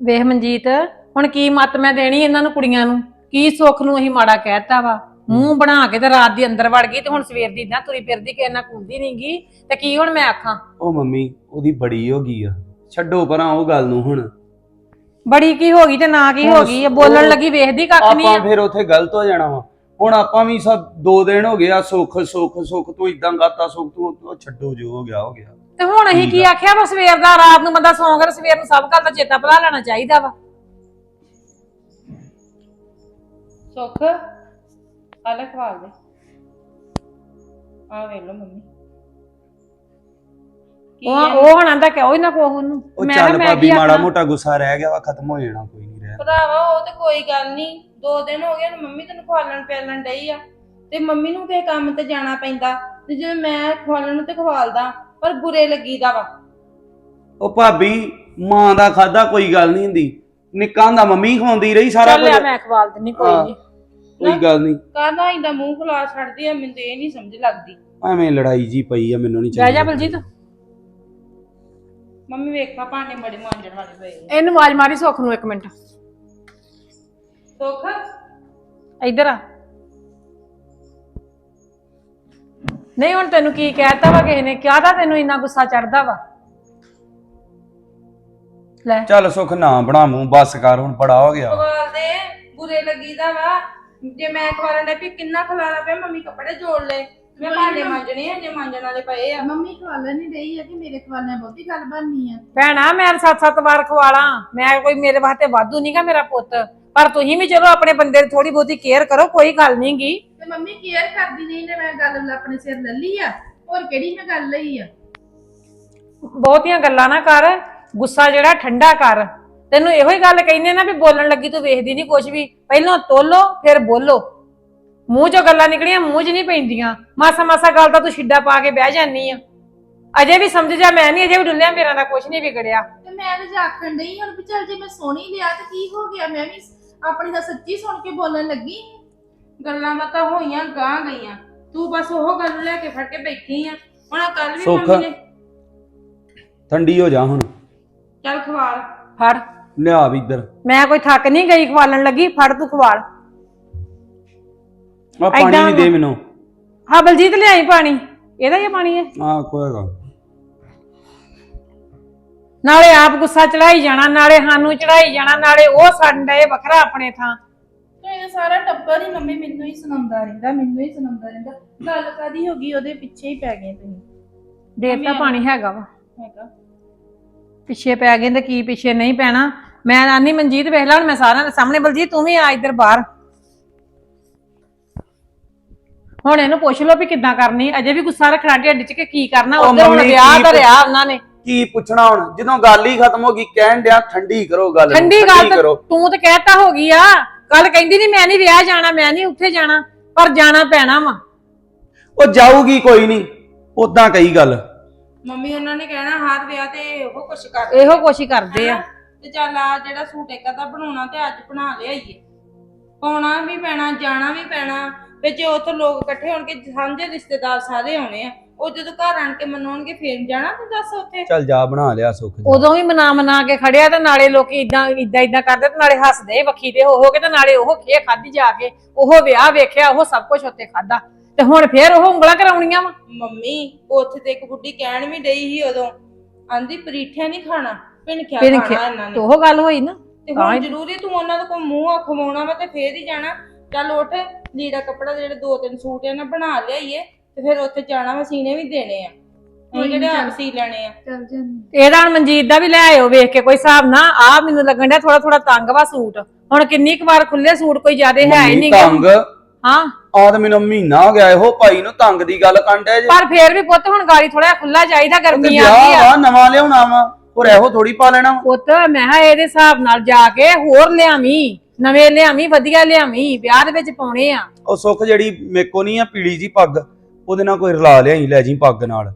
ਵੇਖ ਮਨਜੀਤ ਹੁਣ ਕੀ ਮਤ ਮੈਂ ਦੇਣੀ ਇਹਨਾਂ ਨੂੰ ਕੁੜੀਆਂ ਨੂੰ? ਕੀ ਸੁੱਖ ਨੂੰ ਅਸੀਂ ਮਾੜਾ ਕਹਿਤਾ ਵਾ? ਮੂੰਹ ਬਣਾ ਕੇ ਤੇ ਰਾਤ ਦੀ ਅੰਦਰ ਵੜ ਗਈ ਤੇ ਹੁਣ ਸਵੇਰ ਦੀ ਇਦਾਂ ਤੁਰੀ ਫਿਰਦੀ ਕਿ ਇਹਨਾਂ ਕੁੰਦੀ ਨਹੀਂਗੀ ਤੇ ਕੀ ਹੁਣ ਮੈਂ ਆਖਾਂ? ਉਹ ਮੰਮੀ ਉਹਦੀ ਬੜੀ ਹੋ ਗਈ ਆ। ਛੱਡੋ ਪਰਾਂ ਉਹ ਗੱਲ ਨੂੰ ਹੁਣ। ਬੜੀ ਕੀ ਹੋ ਗਈ ਤੇ ਨਾ ਕੀ ਹੋ ਗਈ ਬੋਲਣ ਲੱਗੀ ਵੇਖਦੀ ਕੱਖ ਨਹੀਂ ਆਪਾਂ ਆ? ਫਿਰ ਉੱਥੇ ਗਲਤ ਹੋ ਜਾਣਾ ਵਾ। ਹੁਣ ਆਪਾਂ ਵੀ ਸਭ ਦੋ ਦਿਨ ਹੋ ਗਏ ਆ ਸੁੱਖ ਸੁੱਖ ਸੁੱਖ ਤੂੰ ਇਦਾਂ ਕਰਤਾ ਸੁੱਖ ਤੂੰ ਤੂੰ ਛੱਡੋ ਜੋ ਹੋ ਗਿਆ ਹੋ ਗਿਆ। ਤੇ ਹੁਣ ਅਸੀਂ ਕੀ ਆਖਿਆ ਵਾ ਸਵੇਰ ਦਾ ਰਾਤ ਨੂੰ ਬੰਦਾ ਸੌਂ ਗਿਆ ਸਵੇਰ ਨੂੰ ਸਭ ਗੱਲ ਦਾ ਚੇਤਾ ਭੁਲਾ ਲੈਣਾ ਚਾਹੀਦਾ ਵਾ। ਸੁੱਖ ਆਲੇ ਖਵਾਲ ਦੇ। ਆ ਵੇਖ ਲਓ ਮੰਮੀ। ਕੀ ਉਹ ਹੈ? ਉਹ ਹੁਣ ਆਂਦਾ ਕਿ ਉਹ ਹੀ ਨਾ ਕੋਹ ਉਹਨੂੰ? ਉਹ ਚੱਲ ਮੈਂ ਭਾਬੀ ਕੀ ਮਾੜਾ? ਮੋਟਾ ਗੁੱਸਾ ਰਹਿ ਗਿਆ ਵਾ ਖਤਮ ਹੋ ਜਾਣਾ ਕੋਈ ਨਹੀਂ ਰਹਿ ਭਰਾਵਾ ਉਹ ਤੇ ਕੋਈ ਗੱਲ ਨਹੀਂ ਦੋ ਦਿਨ ਹੋ ਗਏ ਮੰਮੀ ਤੈਨੂੰ ਖਵਾਲਣ ਪਿਆਲਣ ਡਈ ਆ। ਤੇ ਮੰਮੀ ਨੂੰ ਕਿਸੇ ਕੰਮ ਤੇ ਜਾਣਾ ਪੈਂਦਾ। ਤੇ ਜੇ ਮੈਂ ਖਵਾਲਣ ਨੂੰ ਤੇ ਖਵਾਲਦਾ ਪਰ ਬੁਰੇ ਲੱਗੀਦਾ ਵਾ। ਉਹ ਭਾਬੀ ਮਾਂ ਦਾ ਖਾਦਾ ਕੋਈ ਗੱਲ ਨਹੀਂ ਹੁੰਦੀ। ਨਿੱਕਾਂ ਦਾ ਮੰਮੀ ਖਵਾਉਂਦੀ ਰਹੀ ਸਾਰਾ ਚੱਲ ਕੁਝ। ਲਿਆ ਮੈਂ ਖਵਾਲ ਦਿੰਨੀ ਕੋਈ ਹਾਂ। ਨਹੀਂ ਕੋਈ ਗੱਲ ਨਹੀਂ ਕਾਹਦਾ ਇੰਦਾ ਮੂੰਹ ਖੁਲਾ ਛੱਡਦੀ ਆ ਮੈਨੂੰ ਤੇ ਇਹ ਨਹੀਂ ਸਮਝ ਲੱਗਦੀ। ਐਵੇਂ ਲੜਾਈ ਜੀ ਪਈ ਆ ਮੈਨੂੰ ਨਹੀਂ ਬਹਿ ਜਾ ਬਲਜੀਤ। ਮੰਮੀ ਵੇਖਾ ਭਾਂਡੇ ਬੜੇ ਮਾਂਜਣ ਵਾਲੇ ਪਏ ਆ। ਇਹਨੂੰ ਆਵਾਜ਼ ਮਾਰੀ ਸੁੱਖ ਨੂੰ ਇੱਕ ਮਿੰਟ। ਸੁੱਖ? ਇੱਧਰ ਆ। ਨਹੀਂ ਹੁਣ ਤੈਨੂੰ ਕੀ ਕਹਿਤਾ ਵਾ ਕਿਸੇ ਨੇ? ਕਿਹਾ ਤਾਂ ਤੈਨੂੰ ਇੰਨਾ ਗੁੱਸਾ ਚੜਦਾ ਵਾ? ਲੈ। ਚੱਲ ਸੁੱਖ ਨਾ ਬਣਾ ਮੂੰਹ ਬਸ ਕਰ ਹੁਣ ਬੜਾ ਹੋ ਗਿਆ। ਖਵਾਲ ਦੇ ਬੁਰੇ ਲੱਗੀਦਾ ਵਾ। ਜੇ ਮੈਂ ਖਵਾਲਣ ਦਾ ਵੀ ਕਿੰਨਾ ਖਲਾਰਾ ਪਿਆ ਮੰਮੀ ਕੱਪੜੇ ਜੋੜ ਲੈ ਮੈਂ ਭਾਂਡੇ ਮਾਂਜਣੇ ਆ ਜੇ ਮਾਂਜਣ ਵਾਲੇ ਪਏ ਆ। ਮੰਮੀ ਖਵਾਲਣ ਨਹੀਂ ਰਹੀ ਹੈ ਕਿ ਮੇਰੇ ਖਵਾਲਿਆਂ ਬਹੁਤੀ ਗੱਲ ਬਣਨੀ ਆ? ਭੈਣਾ ਮੈਂ ਸੱਤ ਸੱਤ ਵਾਰ ਖਵਾਲਾਂ। ਮੈਂ ਕੋਈ ਮੇਰੇ ਵਾਸਤੇ ਵਾਧੂ ਨਹੀਂਗਾ ਮੇਰਾ ਪੁੱਤ। ਪਰ ਤੁਸੀਂ ਵੀ ਚਲੋ ਆਪਣੇ ਬੰਦੇ ਦੀ ਥੋੜੀ ਬਹੁਤੀ ਕੇਅਰ ਕਰੋ ਕੋਈ ਗੱਲ ਨਹੀਂਗੀ ਤੇ ਮੰਮੀ ਕੇਅਰ ਕਰਦੀ ਨਹੀਂ ਨੇ ਮੈਂ ਗੱਲ ਆਪਣੇ ਸਿਰ ਲੈ ਲਈ ਆ। ਹੋਰ ਕਿਹੜੀ ਮੈਂ ਗੱਲ ਲਈ ਆ? ਬਹੁਤੀਆਂ ਗੱਲਾਂ ਨਾ ਕਰ ਗੁੱਸਾ ਜਿਹੜਾ ਠੰਡਾ ਕਰ। ਤੈਨੂੰ ਇਹੋ ਹੀ ਗੱਲ ਕਹਿੰਦੇ ਨਾ ਵੀ ਬੋਲਣ ਲੱਗੀ ਤੂੰ ਵੇਖਦੀ ਨਹੀਂ ਕੁਝ ਵੀ। ਪਹਿਲਾਂ ਤੋਲੋ ਫਿਰ ਬੋਲੋ। ਮੂੰਹ ਚੋਂ ਗੱਲਾਂ ਨਿਕਲੀਆਂ ਮੂੰਹ 'ਚ ਨਹੀਂ ਪੈਂਦੀਆਂ। ਮਾਸਾ ਮਾਸਾ ਗੱਲ ਤਾਂ ਤੂੰ ਛਿੱਡਾ ਪਾ ਕੇ ਬਹਿ ਜਾਨੀ ਆ। ਅਜੇ ਵੀ ਸਮਝ ਜਾ ਮੈਂ ਨਹੀਂ ਅਜੇ ਵੀ ਡੁੱਲਿਆ ਮੇਰਾ ਤਾਂ ਕੁਝ ਨਹੀਂ ਵਿਗੜਿਆ। ਤੇ ਮੈਂ ਤੇ ਆਖਣ ਨਹੀਂ ਹੁਣ ਵੀ ਚੱਲ ਜੇ ਮੈਂ ਸੋਣੀ ਲਿਆ ਤੇ ਕੀ ਹੋ ਗਿਆ? ਮੈਂ ਵੀ ਆਪਣੀ ਦਾ ਸੱਚੀ ਸੁਣ ਕੇ ਬੋਲਣ ਲੱਗੀ। ਗੱਲਾਂ ਬਾਤਾਂ ਹੋਈਆਂ ਗਾਂ ਗਈਆਂ। ਤੂੰ ਬਸ ਉਹ ਗੱਲ ਲੈ ਕੇ ਫੜ ਕੇ ਬੈਠੀ ਆ। ਹੁਣ ਕੱਲ ਵੀ ਸੁੱਖ। ਮੰਮੀ ਨੇ। ਠੰਡੀ ਹੋ ਜਾ ਹੁਣ। ਚੱਲ ਖਵਾਲ। ਫੜ। ਲਿਆ ਵੀ ਇੱਧਰ। ਮੈਂ ਕੋਈ ਥੱਕ ਨਹੀਂ ਗਈ ਖਵਾਲਣ ਲੱਗੀ ਫੜ ਤੂੰ ਖਵਾਲ। ਆ ਪਾਣੀ ਏਦਾਂ ਵੀ ਦੇ ਮੈਨੂੰ। ਹਾਂ ਬਲਜੀਤ ਲਿਆਈ ਪਾਣੀ। ਇਹਦਾ ਹੀ ਪਾਣੀ ਹੈ ਆ ਕੋਈ ਗੱਲ। ਨਾਲੇ ਆਪ ਗੁੱਸਾ ਚੜਾਈ ਜਾਣਾ ਨਾਲੇ ਸਾਨੂੰ ਚੜਾਈ ਜਾਣਾ ਨਾਲੇ ਉਹ ਸੰਡੇ ਵੱਖਰਾ ਆਪਣੇ ਥਾਂ। ਤੇ ਇਹ ਸਾਰਾ ਟੱਬਰ ਹੀ ਮੰਮੀ ਮੈਨੂੰ ਹੀ ਸੁਣਾਉਂਦਾ ਰਹਿੰਦਾ ਮੈਨੂੰ ਹੀ ਸੁਣਾਉਂਦਾ ਰਹਿੰਦਾ। ਗੱਲ ਕਾਦੀ ਹੋ ਗਈ? ਉਹਦੇ ਪਿੱਛੇ ਹੀ ਪੈ ਗਏ ਤੁਸੀਂ। ਦੇਤਾ ਪਾਣੀ ਹੈਗਾ ਵਾ। ਹੈਗਾ। ਪਿੱਛੇ ਪੈ ਗਏ ਤੇ ਕੀ ਪਿੱਛੇ ਨਹੀਂ ਪੈਣਾ। ਮੈਂ ਨਾਨੀ ਮਨਜੀਤ ਵੇਖ ਲਾ ਹੁਣ ਮੈਂ ਸਾਰਿਆਂ ਦੇ ਸਾਹਮਣੇ ਬਲਜੀਤ ਤੂੰ ਵੀ ਆ ਇੱਧਰ ਬਾਹਰ। ਹੁਣ ਇਹਨੂੰ ਪੁੱਛ ਲਓ ਵੀ ਕਿੱਦਾਂ ਕਰਨੀ ਅਜੇ ਵੀ ਗੁੱਸਾ ਰੱਖਣਾ ਢਿੱਡ 'ਚ ਕਿ ਕੀ ਕਰਨਾ। ਉਹ ਉਧਰ ਹੁਣ ਮੰਮੀ ਵਿਆਹ ਕੀ ਧਰਿਆ ਉਹਨਾਂ ਨੇ। ਕੀ ਪੁੱਛਣਾ ਹੁਣ? ਜਦੋਂ ਗੱਲ ਹੀ ਖਤਮ ਹੋ ਗਈ ਕਹਿਣ ਡਿਆ ਠੰਡੀ ਕਰੋ ਗੱਲ ਨੂੰ, ਠੰਡੀ ਗੱਲ ਤਾਂ ਕਰੋ। ਤੂੰ ਤਾਂ ਕਹਿਤਾ ਹੋ ਗਈ ਆ। ਕੱਲ ਕਹਿੰਦੀ ਨਹੀਂ ਮੈਂ ਨਹੀਂ ਵਿਆਹ ਜਾਣਾ ਮੈਂ ਨਹੀਂ ਉੱਥੇ ਜਾਣਾ ਪਰ ਜਾਣਾ ਪੈਣਾ ਵਾ। ਉਹ ਜਾਊਗੀ ਕੋਈ ਨਹੀਂ ਉਦਾਂ ਕਈ ਗੱਲ। ਮੰਮੀ ਉਹਨਾਂ ਨੇ ਕਹਿਣਾ ਹਰ ਵਿਆਹ ਤੇ ਉਹ ਕੁਛ ਕਰ ਇਹੋ ਕੁਛ ਹੀ ਕਰਦੇ ਆ। ਤੇ ਚੱਲ ਆ ਜਿਹੜਾ ਸੂਟ ਇੱਕ ਅੱਧਾ ਬਣਾਉਣਾ ਤੇ ਅੱਜ ਬਣਾ ਲਿਆਈਏ। ਪਾਉਣਾ ਵੀ ਪੈਣਾ ਜਾਣਾ ਵੀ ਪੈਣਾ ਤੇ ਜੇ ਉੱਥੇ ਲੋਕ ਇਕੱਠੇ ਹੋਣਗੇ ਸਾਂਝੇ ਰਿਸ਼ਤੇਦਾਰ ਸਾਰੇ ਆਉਣੇ ਆ। ਉਹ ਜਦੋਂ ਘਰ ਆਣ ਕੇ ਮਨਾਉਣਗੇ ਫੇਰ ਜਾਣਾ ਤੂੰ ਦੱਸ ਉੱਥੇ? ਚੱਲ ਜਾ ਬਣਾ ਲਿਆ ਸੁੱਖ ਜਾ। ਉਦੋਂ ਵੀ ਮਨਾ ਮਨਾ ਕੇ ਖੜਿਆ ਤੇ ਨਾਲੇ ਲੋਕੀ ਇਦਾਂ ਇਦਾਂ ਇਦਾਂ ਕਰਦੇ ਤੇ ਨਾਲੇ ਹੱਸਦੇ ਵੱਖੀ ਤੇ ਹੋ ਹੋ ਕੇ ਤੇ ਨਾਲੇ ਉਹ ਖੇ ਖਾਦੀ ਜਾ ਕੇ ਉਹ ਵਿਆਹ ਵੇਖਿਆ ਉਹ ਸਭ ਕੁਝ ਉੱਤੇ ਖਾਦਾ ਤੇ ਹੁਣ ਫੇਰ ਉਹ ਉਂਗਲਾਂ ਕਰਾਉਣੀਆਂ ਵਾ। ਮੰਮੀ ਉੱਥੇ ਤੇ ਇੱਕ ਬੁੱਢੀ ਕਹਿਣ ਵੀ ਡਈ ਸੀ ਉਦੋਂ ਆਂਦੀ ਪਰੀਠਿਆ ਨਹੀਂ ਖਾਣਾ ਪਿੰਖਿਆ ਪਿੰਖਿਆ। ਖਾਣਾ ਇਹਨਾਂ ਤੇ ਨੇ ਉਹ ਗੱਲ ਹੋਈ ਨਾ। ਤੇ ਤਾਂ ਹੁਣ ਹੀ- ਜ਼ਰੂਰੀ ਤੂੰ ਉਹਨਾਂ ਦਾ ਕੋਈ ਮੂੰਹ ਖਵਾਉਣਾ ਵਾ ਤੇ ਫੇਰ ਹੀ ਜਾਣਾ। ਚੱਲ ਉੱਠ ਲੀੜਾ ਕੱਪੜਾ ਜਿਹੜੇ ਦੋ ਤਿੰਨ ਸੂਟ ਆ ਨਾ ਬਣਾ ਲਿਆਈਏ ਤੇ ਫਿਰ ਉੱਥੇ ਜਾਣਾ ਵਾ ਸੀਨੇ ਵੀ ਦੇਣੇ ਆ। ਨੀ ਕਿਹੜੇ ਆਪ। ਸੀ ਲੈਣੇ ਆ। ਚੱਲ ਜਾਂਦੀ। ਇਹਦਾ ਹੁਣ ਮਨਜੀਤ ਦਾ ਵੀ ਲੈ ਆਇਓ ਵੇਖ ਕੇ ਕੋਈ ਹਿਸਾਬ ਨਾ ਆ ਮੈਨੂੰ ਲੱਗਣ ਡਿਆ ਥੋੜਾ ਥੋੜਾ ਤੰਗ ਵਾ ਸੂਟ। ਹੁਣ ਕਿੰਨੀ ਕੁ ਵਾਰ ਖੁੱਲੇ ਸੂਟ ਕੋਈ ਜ਼ਿਆਦੇ ਹੈ ਹੀ ਮੰਮੀ ਨਹੀਂ ਤੰਗ? ਹਾਂ। ਆ ਤਾਂ ਮੈਨੂੰ ਮਹੀਨਾ ਹੋ ਗਿਆ ਇਹੋ ਭਾਈ ਨੂੰ ਤੰਗ ਦੀ ਗੱਲ ਕੰਡਿਆ ਜੇ। ਪਰ ਫੇਰ ਵੀ ਪੁੱਤ ਹੁਣ ਗਾੜੀ ਥੋੜਾ ਖੁੱਲਾ ਚਾਹੀਦਾ ਤੇ ਗਰਮੀ ਆ ਗਈ ਵਿਆਹ ਆ। ਵਾ ਨਵਾਂ ਲਿਆਉਣਾ ਵਾ ਹੋਰ ਇਹੋ ਥੋੜੀ ਪਾ ਲੈਣਾ ਵਾ। ਪੁੱਤ ਮੈਂ ਕਿਹਾ ਇਹਦੇ ਹਿਸਾਬ ਨਾਲ ਜਾ ਕੇ ਹੋਰ ਲਿਆਵੀਂ ਨਵੇਂ ਲਿਆਵੀਂ ਵਧੀਆ ਲਿਆਵੀਂ ਵਿਆਹ ਦੇ ਵਿੱਚ ਪਾਉਣੇ ਆ। ਉਹ ਸੁੱਖ ਜਿਹੜੀ ਮੇਕੋ ਨਹੀਂ ਆ ਪੀਲੀ ਜੀ ਪੱਗ। ਉਹਦੇ ਨਾਲ ਕੋਈ ਰਲਾ ਲਿਆਈ ਲੈ ਜੀ ਪੱਗ ਨਾਲ।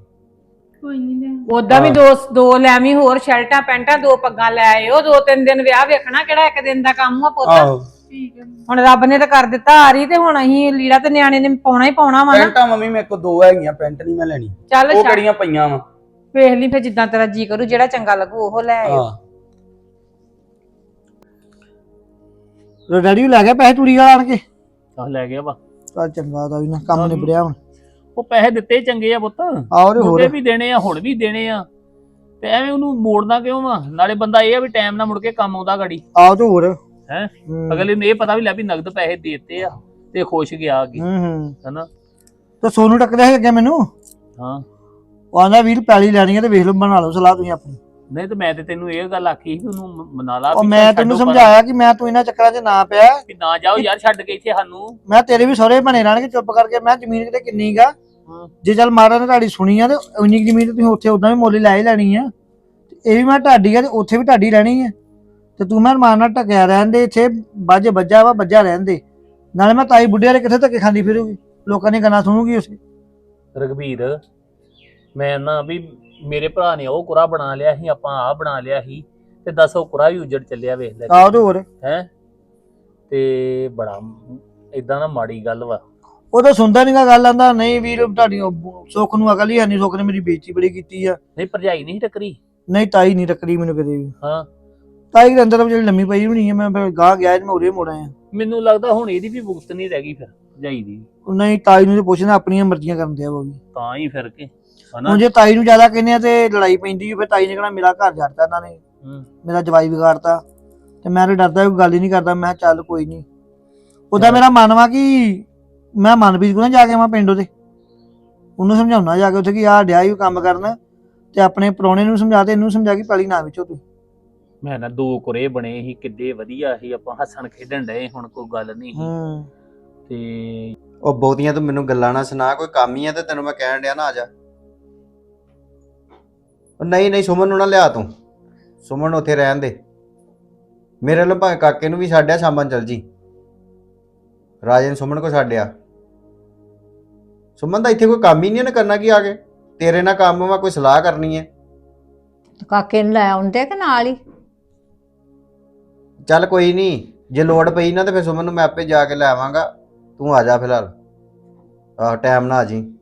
ਕੋਈ ਨਹੀਂ ਉਦਾਂ ਵੀ ਦੋ ਦੋ ਲੈਵੀਂ ਹੋਰ ਸ਼ਰਟਾਂ ਪੈਂਟਾਂ ਦੋ ਪੱਗਾਂ ਲੈ ਆਇਓ। ਦੋ ਤਿੰਨ ਦਿਨ ਵਿਆਹ ਵੇਖਣਾ ਕਿਹੜਾ ਇੱਕ ਦਿਨ ਦਾ ਕੰਮ ਆ ਪੁੱਤ। ਆਹੋ। ਠੀਕ ਹੈ ਹੁਣ ਰੱਬ ਨੇ ਤਾਂ ਕਰ ਦਿੱਤਾ ਆ ਰਹੀ ਤੇ ਹੁਣ ਅਸੀਂ ਲੀੜਾ ਤੇ ਨਿਆਣੇ ਨੇ ਪਾਉਣਾ ਹੀ ਪਾਉਣਾ ਵਾ ਨਾ। ਪੈਂਟਾਂ ਮੰਮੀ ਮੇਰੇ ਕੋਲ ਦੋ ਹੈਗੀਆਂ ਪੈਂਟ ਨਹੀਂ ਮੈਂ ਲੈਣੀ। ਚੱਲ ਉਹ ਛੱਡ, ਕਿਹੜੀਆਂ ਪਈਆਂ ਵਾ? ਵੇਖ ਲਈ ਫਿਰ ਜਿੱਦਾਂ ਤੇਰਾ ਜੀ ਕਰੂ ਜਿਹੜਾ ਚੰਗਾ ਲੱਗੂ ਉਹ ਲੈ ਆਇਓ। ਹਾਂ। ਡੈਡੀ ਨੂੰ ਲੈ ਗਿਆ ਪੈਸੇ ਤੂੜੀ ਵਾਲਾ ਆਣ ਕੇ? ਆਹ ਲੈ ਗਿਆ ਵਾ। ਚੱਲ ਚੰਗਾ ਦਾ ਵੀ ਨਾ ਕੰਮ। ਨਿਬੜਿਆ ਹੁਣ ਉਹ ਪੈਸੇ ਦਿੱਤੇ ਚੰਗੇ ਆ ਪੁੱਤ। ਆਹ ਤੇ ਹੋਰ। ਵੀ ਦੇਣੇ ਆ ਹੁਣ ਵੀ ਦੇਣੇ ਆ। ਤੇ ਐਵੇਂ ਉਹਨੂੰ ਮੋੜਨਾ ਕਿਉਂ ਵਾ? ਨਾਲੇ ਬੰਦਾ ਇਹ ਆ ਵੀ ਟਾਈਮ ਨਾਲ ਮੁੜ ਕੇ ਕੰਮ ਆਉਂਦਾ ਗਾੜੀ। ਆਹ ਤੇ ਹੋਰ। ਹੈਂ? ਹੂੰ। ਅਗਲੇ ਨੂੰ ਇਹ ਪਤਾ ਵੀ ਲੈ ਵੀ ਨਗਦ ਪੈਸੇ ਦੇਤੇ ਆ ਤੇ ਖੁਸ਼ ਗਿਆ ਅੱਗੇ ਹੂੰ ਹੂੰ। ਹਨਾ? ਤੇ ਸੋਨੂੰ ਟੱਕਰਿਆ ਸੀ ਅੱਗੇ ਮੈਨੂੰ? ਹਾਂ। ਉਹ ਆਂਦਾ ਵੀਰ ਪੈਲੀ ਲੈਣੀ ਹੈ ਤੇ ਵੇਖ ਲਓ ਬਣਾ ਲਓ ਸਲਾਹ ਤੁਸੀਂ ਆਪਣੀ। ਨਹੀਂ ਤੇ ਮੈਂ ਤੇ ਤੈਨੂੰ ਇਹ ਗੱਲ ਆਖੀ ਸੀ ਵੀ ਉਹਨੂੰ ਮਨਾ ਲਾ ਉਹ ਵੀ ਮੈਂ ਛੱਡੋ ਤੈਨੂੰ ਪਰ- ਸਮਝਾਇਆ ਕਿ ਮੈਂ ਤੂੰ ਇਹਨਾਂ ਚੱਕਰਾਂ 'ਚ ਨਾ ਪਿਆ। ਵੀ ਨਾ ਜਾਓ ਯਾਰ ਛੱਡ ਕੇ ਇੱਥੇ ਸਾਨੂੰ। ਮੈਂ ਤੇਰੇ ਵੀ ਸਹੁਰੇ ਬਣੇ ਰਹਿਣਗੇ ਚੁੱਪ ਕਰਕੇ ਮੈਂ ਜ਼ਮੀਨ ਕਿਤੇ ਕਿੰਨੀ ਗਾ। ਜੇ ਚੱਲ ਮਾਰਾ ਨੇ ਤੁਹਾਡੀ ਸੁਣੀ ਆ ਤੇ ਉਨੀ ਕੁ ਜ਼ਮੀਨ ਤੇ ਤੁਸੀਂ ਉੱਥੇ ਉਦਾਂ ਵੀ ਮੁੱਲ ਲੈ ਹੀ ਲੈਣੀ ਆ। ਤੇ ਇਹ ਵੀ ਮੈਂ ਢਾਡੀ ਆ ਤੇ ਉੱਥੇ ਵੀ ਢਾਡੀ ਰਹਿਣੀ ਆ। ਤੇ ਤੂੰ ਮੈਂ ਮਾਰਨਾ ਟਕਿਆ ਰਹਿਣ ਦੇ ਇੱਥੇ ਵੱਜ ਵੱਜਾ ਵਾ ਵੱਜਾ ਰਹਿਣ ਦੇ। ਨਾਲੇ ਮੈਂ ਤਾਈ ਬੁੱਢੇ ਵਾਲੇ ਕਿੱਥੇ ਧੱਕੇ ਖਾਂਦੀ ਫਿਰੂਗੀ? ਲੋਕਾਂ ਦੀ ਗੱਲਾਂ ਸੁਣੂਗੀ ਉਸੇ। ਰਗਵੀਰ ਮੈਂ ਨਾ ਵੀ ਮੇਰੇ ਭਰਾ ਨੇ ਉਹ ਕੁਰਾ ਬਣਾ ਲਿਆ ਸੀ ਆਪਾਂ ਆਹ ਬਣਾ ਲਿਆ ਸੀ ਤੇ ਦੱਸ ਉਹ ਕੁਰਾ ਵੀ ਉਜੜ ਚੱਲਿਆ ਵੇਖ ਲੈ। ਆਹ ਤੇ ਹੋਰ। ਹੈ? ਤੇ ਬੜਾ ਇਦਾਂ ਨਾ ਮਾੜੀ ਗੱਲ ਵਾ। ਉਹ ਤਾਂ ਸੁਣਦਾ ਨਹੀਂਗਾ ਗੱਲ ਆਂਦਾ ਨਹੀਂ ਵੀਰ ਤੁਹਾਡੀ ਉਹ ਸੁੱਖ ਨੂੰ ਅਕਲ ਹੀ ਹੈ ਨਹੀਂ ਸੁੱਖ ਨੇ ਮੇਰੀ ਬੇਇੱਜ਼ਤੀ ਬੜੀ ਕੀਤੀ ਆ। ਨਹੀਂ ਭਰਜਾਈ ਨਹੀਂ ਟੱਕਰੀ? ਨਹੀਂ ਤਾਈ ਨਹੀਂ ਟੱਕਰੀ ਮੈਨੂੰ ਕਦੇ ਵੀ। ਹਾਂ। ਤਾਈ ਦੇ ਅੰਦਰ ਜਿਹੜੀ ਲੰਮੀ ਪਈ ਹੋਣੀ ਹੈ ਮੈਂ ਫਿਰ ਗਾਹ ਗਿਆ ਤੇ ਮੈਂ ਉਰੇ ਮੁੜ ਆਇਆ। ਮੈਨੂੰ ਲੱਗਦਾ ਹੁਣ ਇਹਦੀ ਵੀ ਭੁਗਤ ਨਹੀਂ ਰਹਿ ਗਈ ਫਿਰ ਭਰਜਾਈ ਦੀ। ਨਹੀਂ ਤਾਈ ਨੂੰ ਤੇ ਪੁੱਛਣਾ ਆਪਣੀਆਂ ਮਰਜ਼ੀਆਂ ਕਰਨ ਦਿਆ ਉਹ ਵੀ। ਤਾਂ ਹੀ ਫਿਰ ਕੇ। ਹਨਾ? ਹੁਣ ਜੇ ਤਾਈ ਨੂੰ ਜ਼ਿਆਦਾ ਕਹਿੰਦੇ ਆ ਤੇ ਲੜਾਈ ਪੈਂਦੀ ਹੈ ਫਿਰ ਤਾਈ ਨੇ ਕਹਣਾ ਮੇਰਾ ਘਰ ਜੜਤਾ ਇਹਨਾਂ ਨੇ। ਹੂੰ। ਮੇਰਾ ਜਵਾਈ ਵਿਗਾੜਤਾ। ਤੇ ਮੈਂ ਤਾਂ ਡਰਦਾ ਕੋਈ ਗੱਲ ਹੀ ਨਹੀਂ ਕਰਦਾ। ਮੈਂ ਕਿਹਾ ਚੱਲ ਕੋਈ ਨਹੀਂ। ਉਹਦਾ ਮੇਰਾ ਮਨ ਵਾ ਕਿ ਮੈਂ ਮਨਪ੍ਰੀਤ ਕੋਲ ਨਾ ਜਾ ਕੇ ਆਵਾਂ ਪਿੰਡ ਉਹਦੇ। ਉਹਨੂੰ ਸਮਝਾਉਣਾ ਜਾ ਕੇ ਉੱਥੇ ਕਿ ਆਹ ਡਿਆ ਹੀ ਕੰਮ ਕਰਨ ਤੇ ਆਪਣੇ ਪ੍ਰਾਹੁਣੇ ਨੂੰ ਸਮਝਾ ਤੇ ਇਹਨੂੰ ਸਮਝਾ ਕਿ ਪਲੀ ਨਾ ਵਿੱਚੋਂ ਤੂੰ। ਮੈਂ ਨਾ ਦੋ ਕੁਰੇ ਬਣੇ ਸੀ ਕਿੱਡੇ ਵਧੀਆ ਸੀ। ਆਪਾਂ ਹੱਸਣ ਖੇਡਣ ਡਏ ਹੁਣ ਕੋਈ ਗੱਲ ਨਹੀਂ ਸੀ। ਹੂੰ। ਤੇ ਉਹ ਬਹੁਤੀਆਂ ਤੂੰ ਮੈਨੂੰ ਗੱਲਾਂ ਨਾ ਸੁਣਾ ਕੋਈ ਕੰਮ ਹੀ ਆ ਤੇ ਤੈਨੂੰ ਮੈਂ ਕਹਿਣ ਡਿਆ ਨਾ ਆ ਜਾ। ਉਹ ਨਹੀਂ ਨਹੀਂ ਸੁਮਨ ਨੂੰ ਨਾ ਲਿਆ ਤੂੰ। ਸੁਮਨ ਨੂੰ ਉੱਥੇ ਰਹਿਣ ਦੇ। ਮੇਰੇ ਵੱਲੋਂ ਭਾਵੇਂ ਕਾਕੇ ਨੂੰ ਵੀ ਛੱਡਿਆ ਸ਼ਾਮਾਂ ਨੂੰ ਚਲ ਜੀ। ਰਾਜਨ ਸੁਮਨ ਕੋ ਛੱਡਿਆ ਸੁਮਨ ਦਾ ਇੱਥੇ ਕੋਈ ਕੰਮ ਹੀ ਨਹੀਂ ਉਹਨੇ ਕਰਨਾ ਕੀ ਆ ਕੇ? ਤੇਰੇ ਨਾਲ ਕੰਮ ਵਾ ਕੋਈ ਸਲਾਹ ਕਰਨੀ ਹੈ। ਕਾਕੇ ਨੂੰ ਲੈ ਆਉਂਦੇ ਕਿ ਨਾਲ ਹੀ? ਚੱਲ ਕੋਈ ਨਹੀਂ ਜੇ ਲੋੜ ਪਈ ਨਾ ਤੇ ਫਿਰ ਸੁਮਨ ਨੂੰ ਮੈਂ ਆਪੇ ਜਾ ਕੇ ਲੈ ਆਵਾਂਗਾ। ਤੂੰ ਆ ਜਾ ਫਿਲਹਾਲ। ਆਹ ਟਾਈਮ ਨਾ ਆ ਜੀ।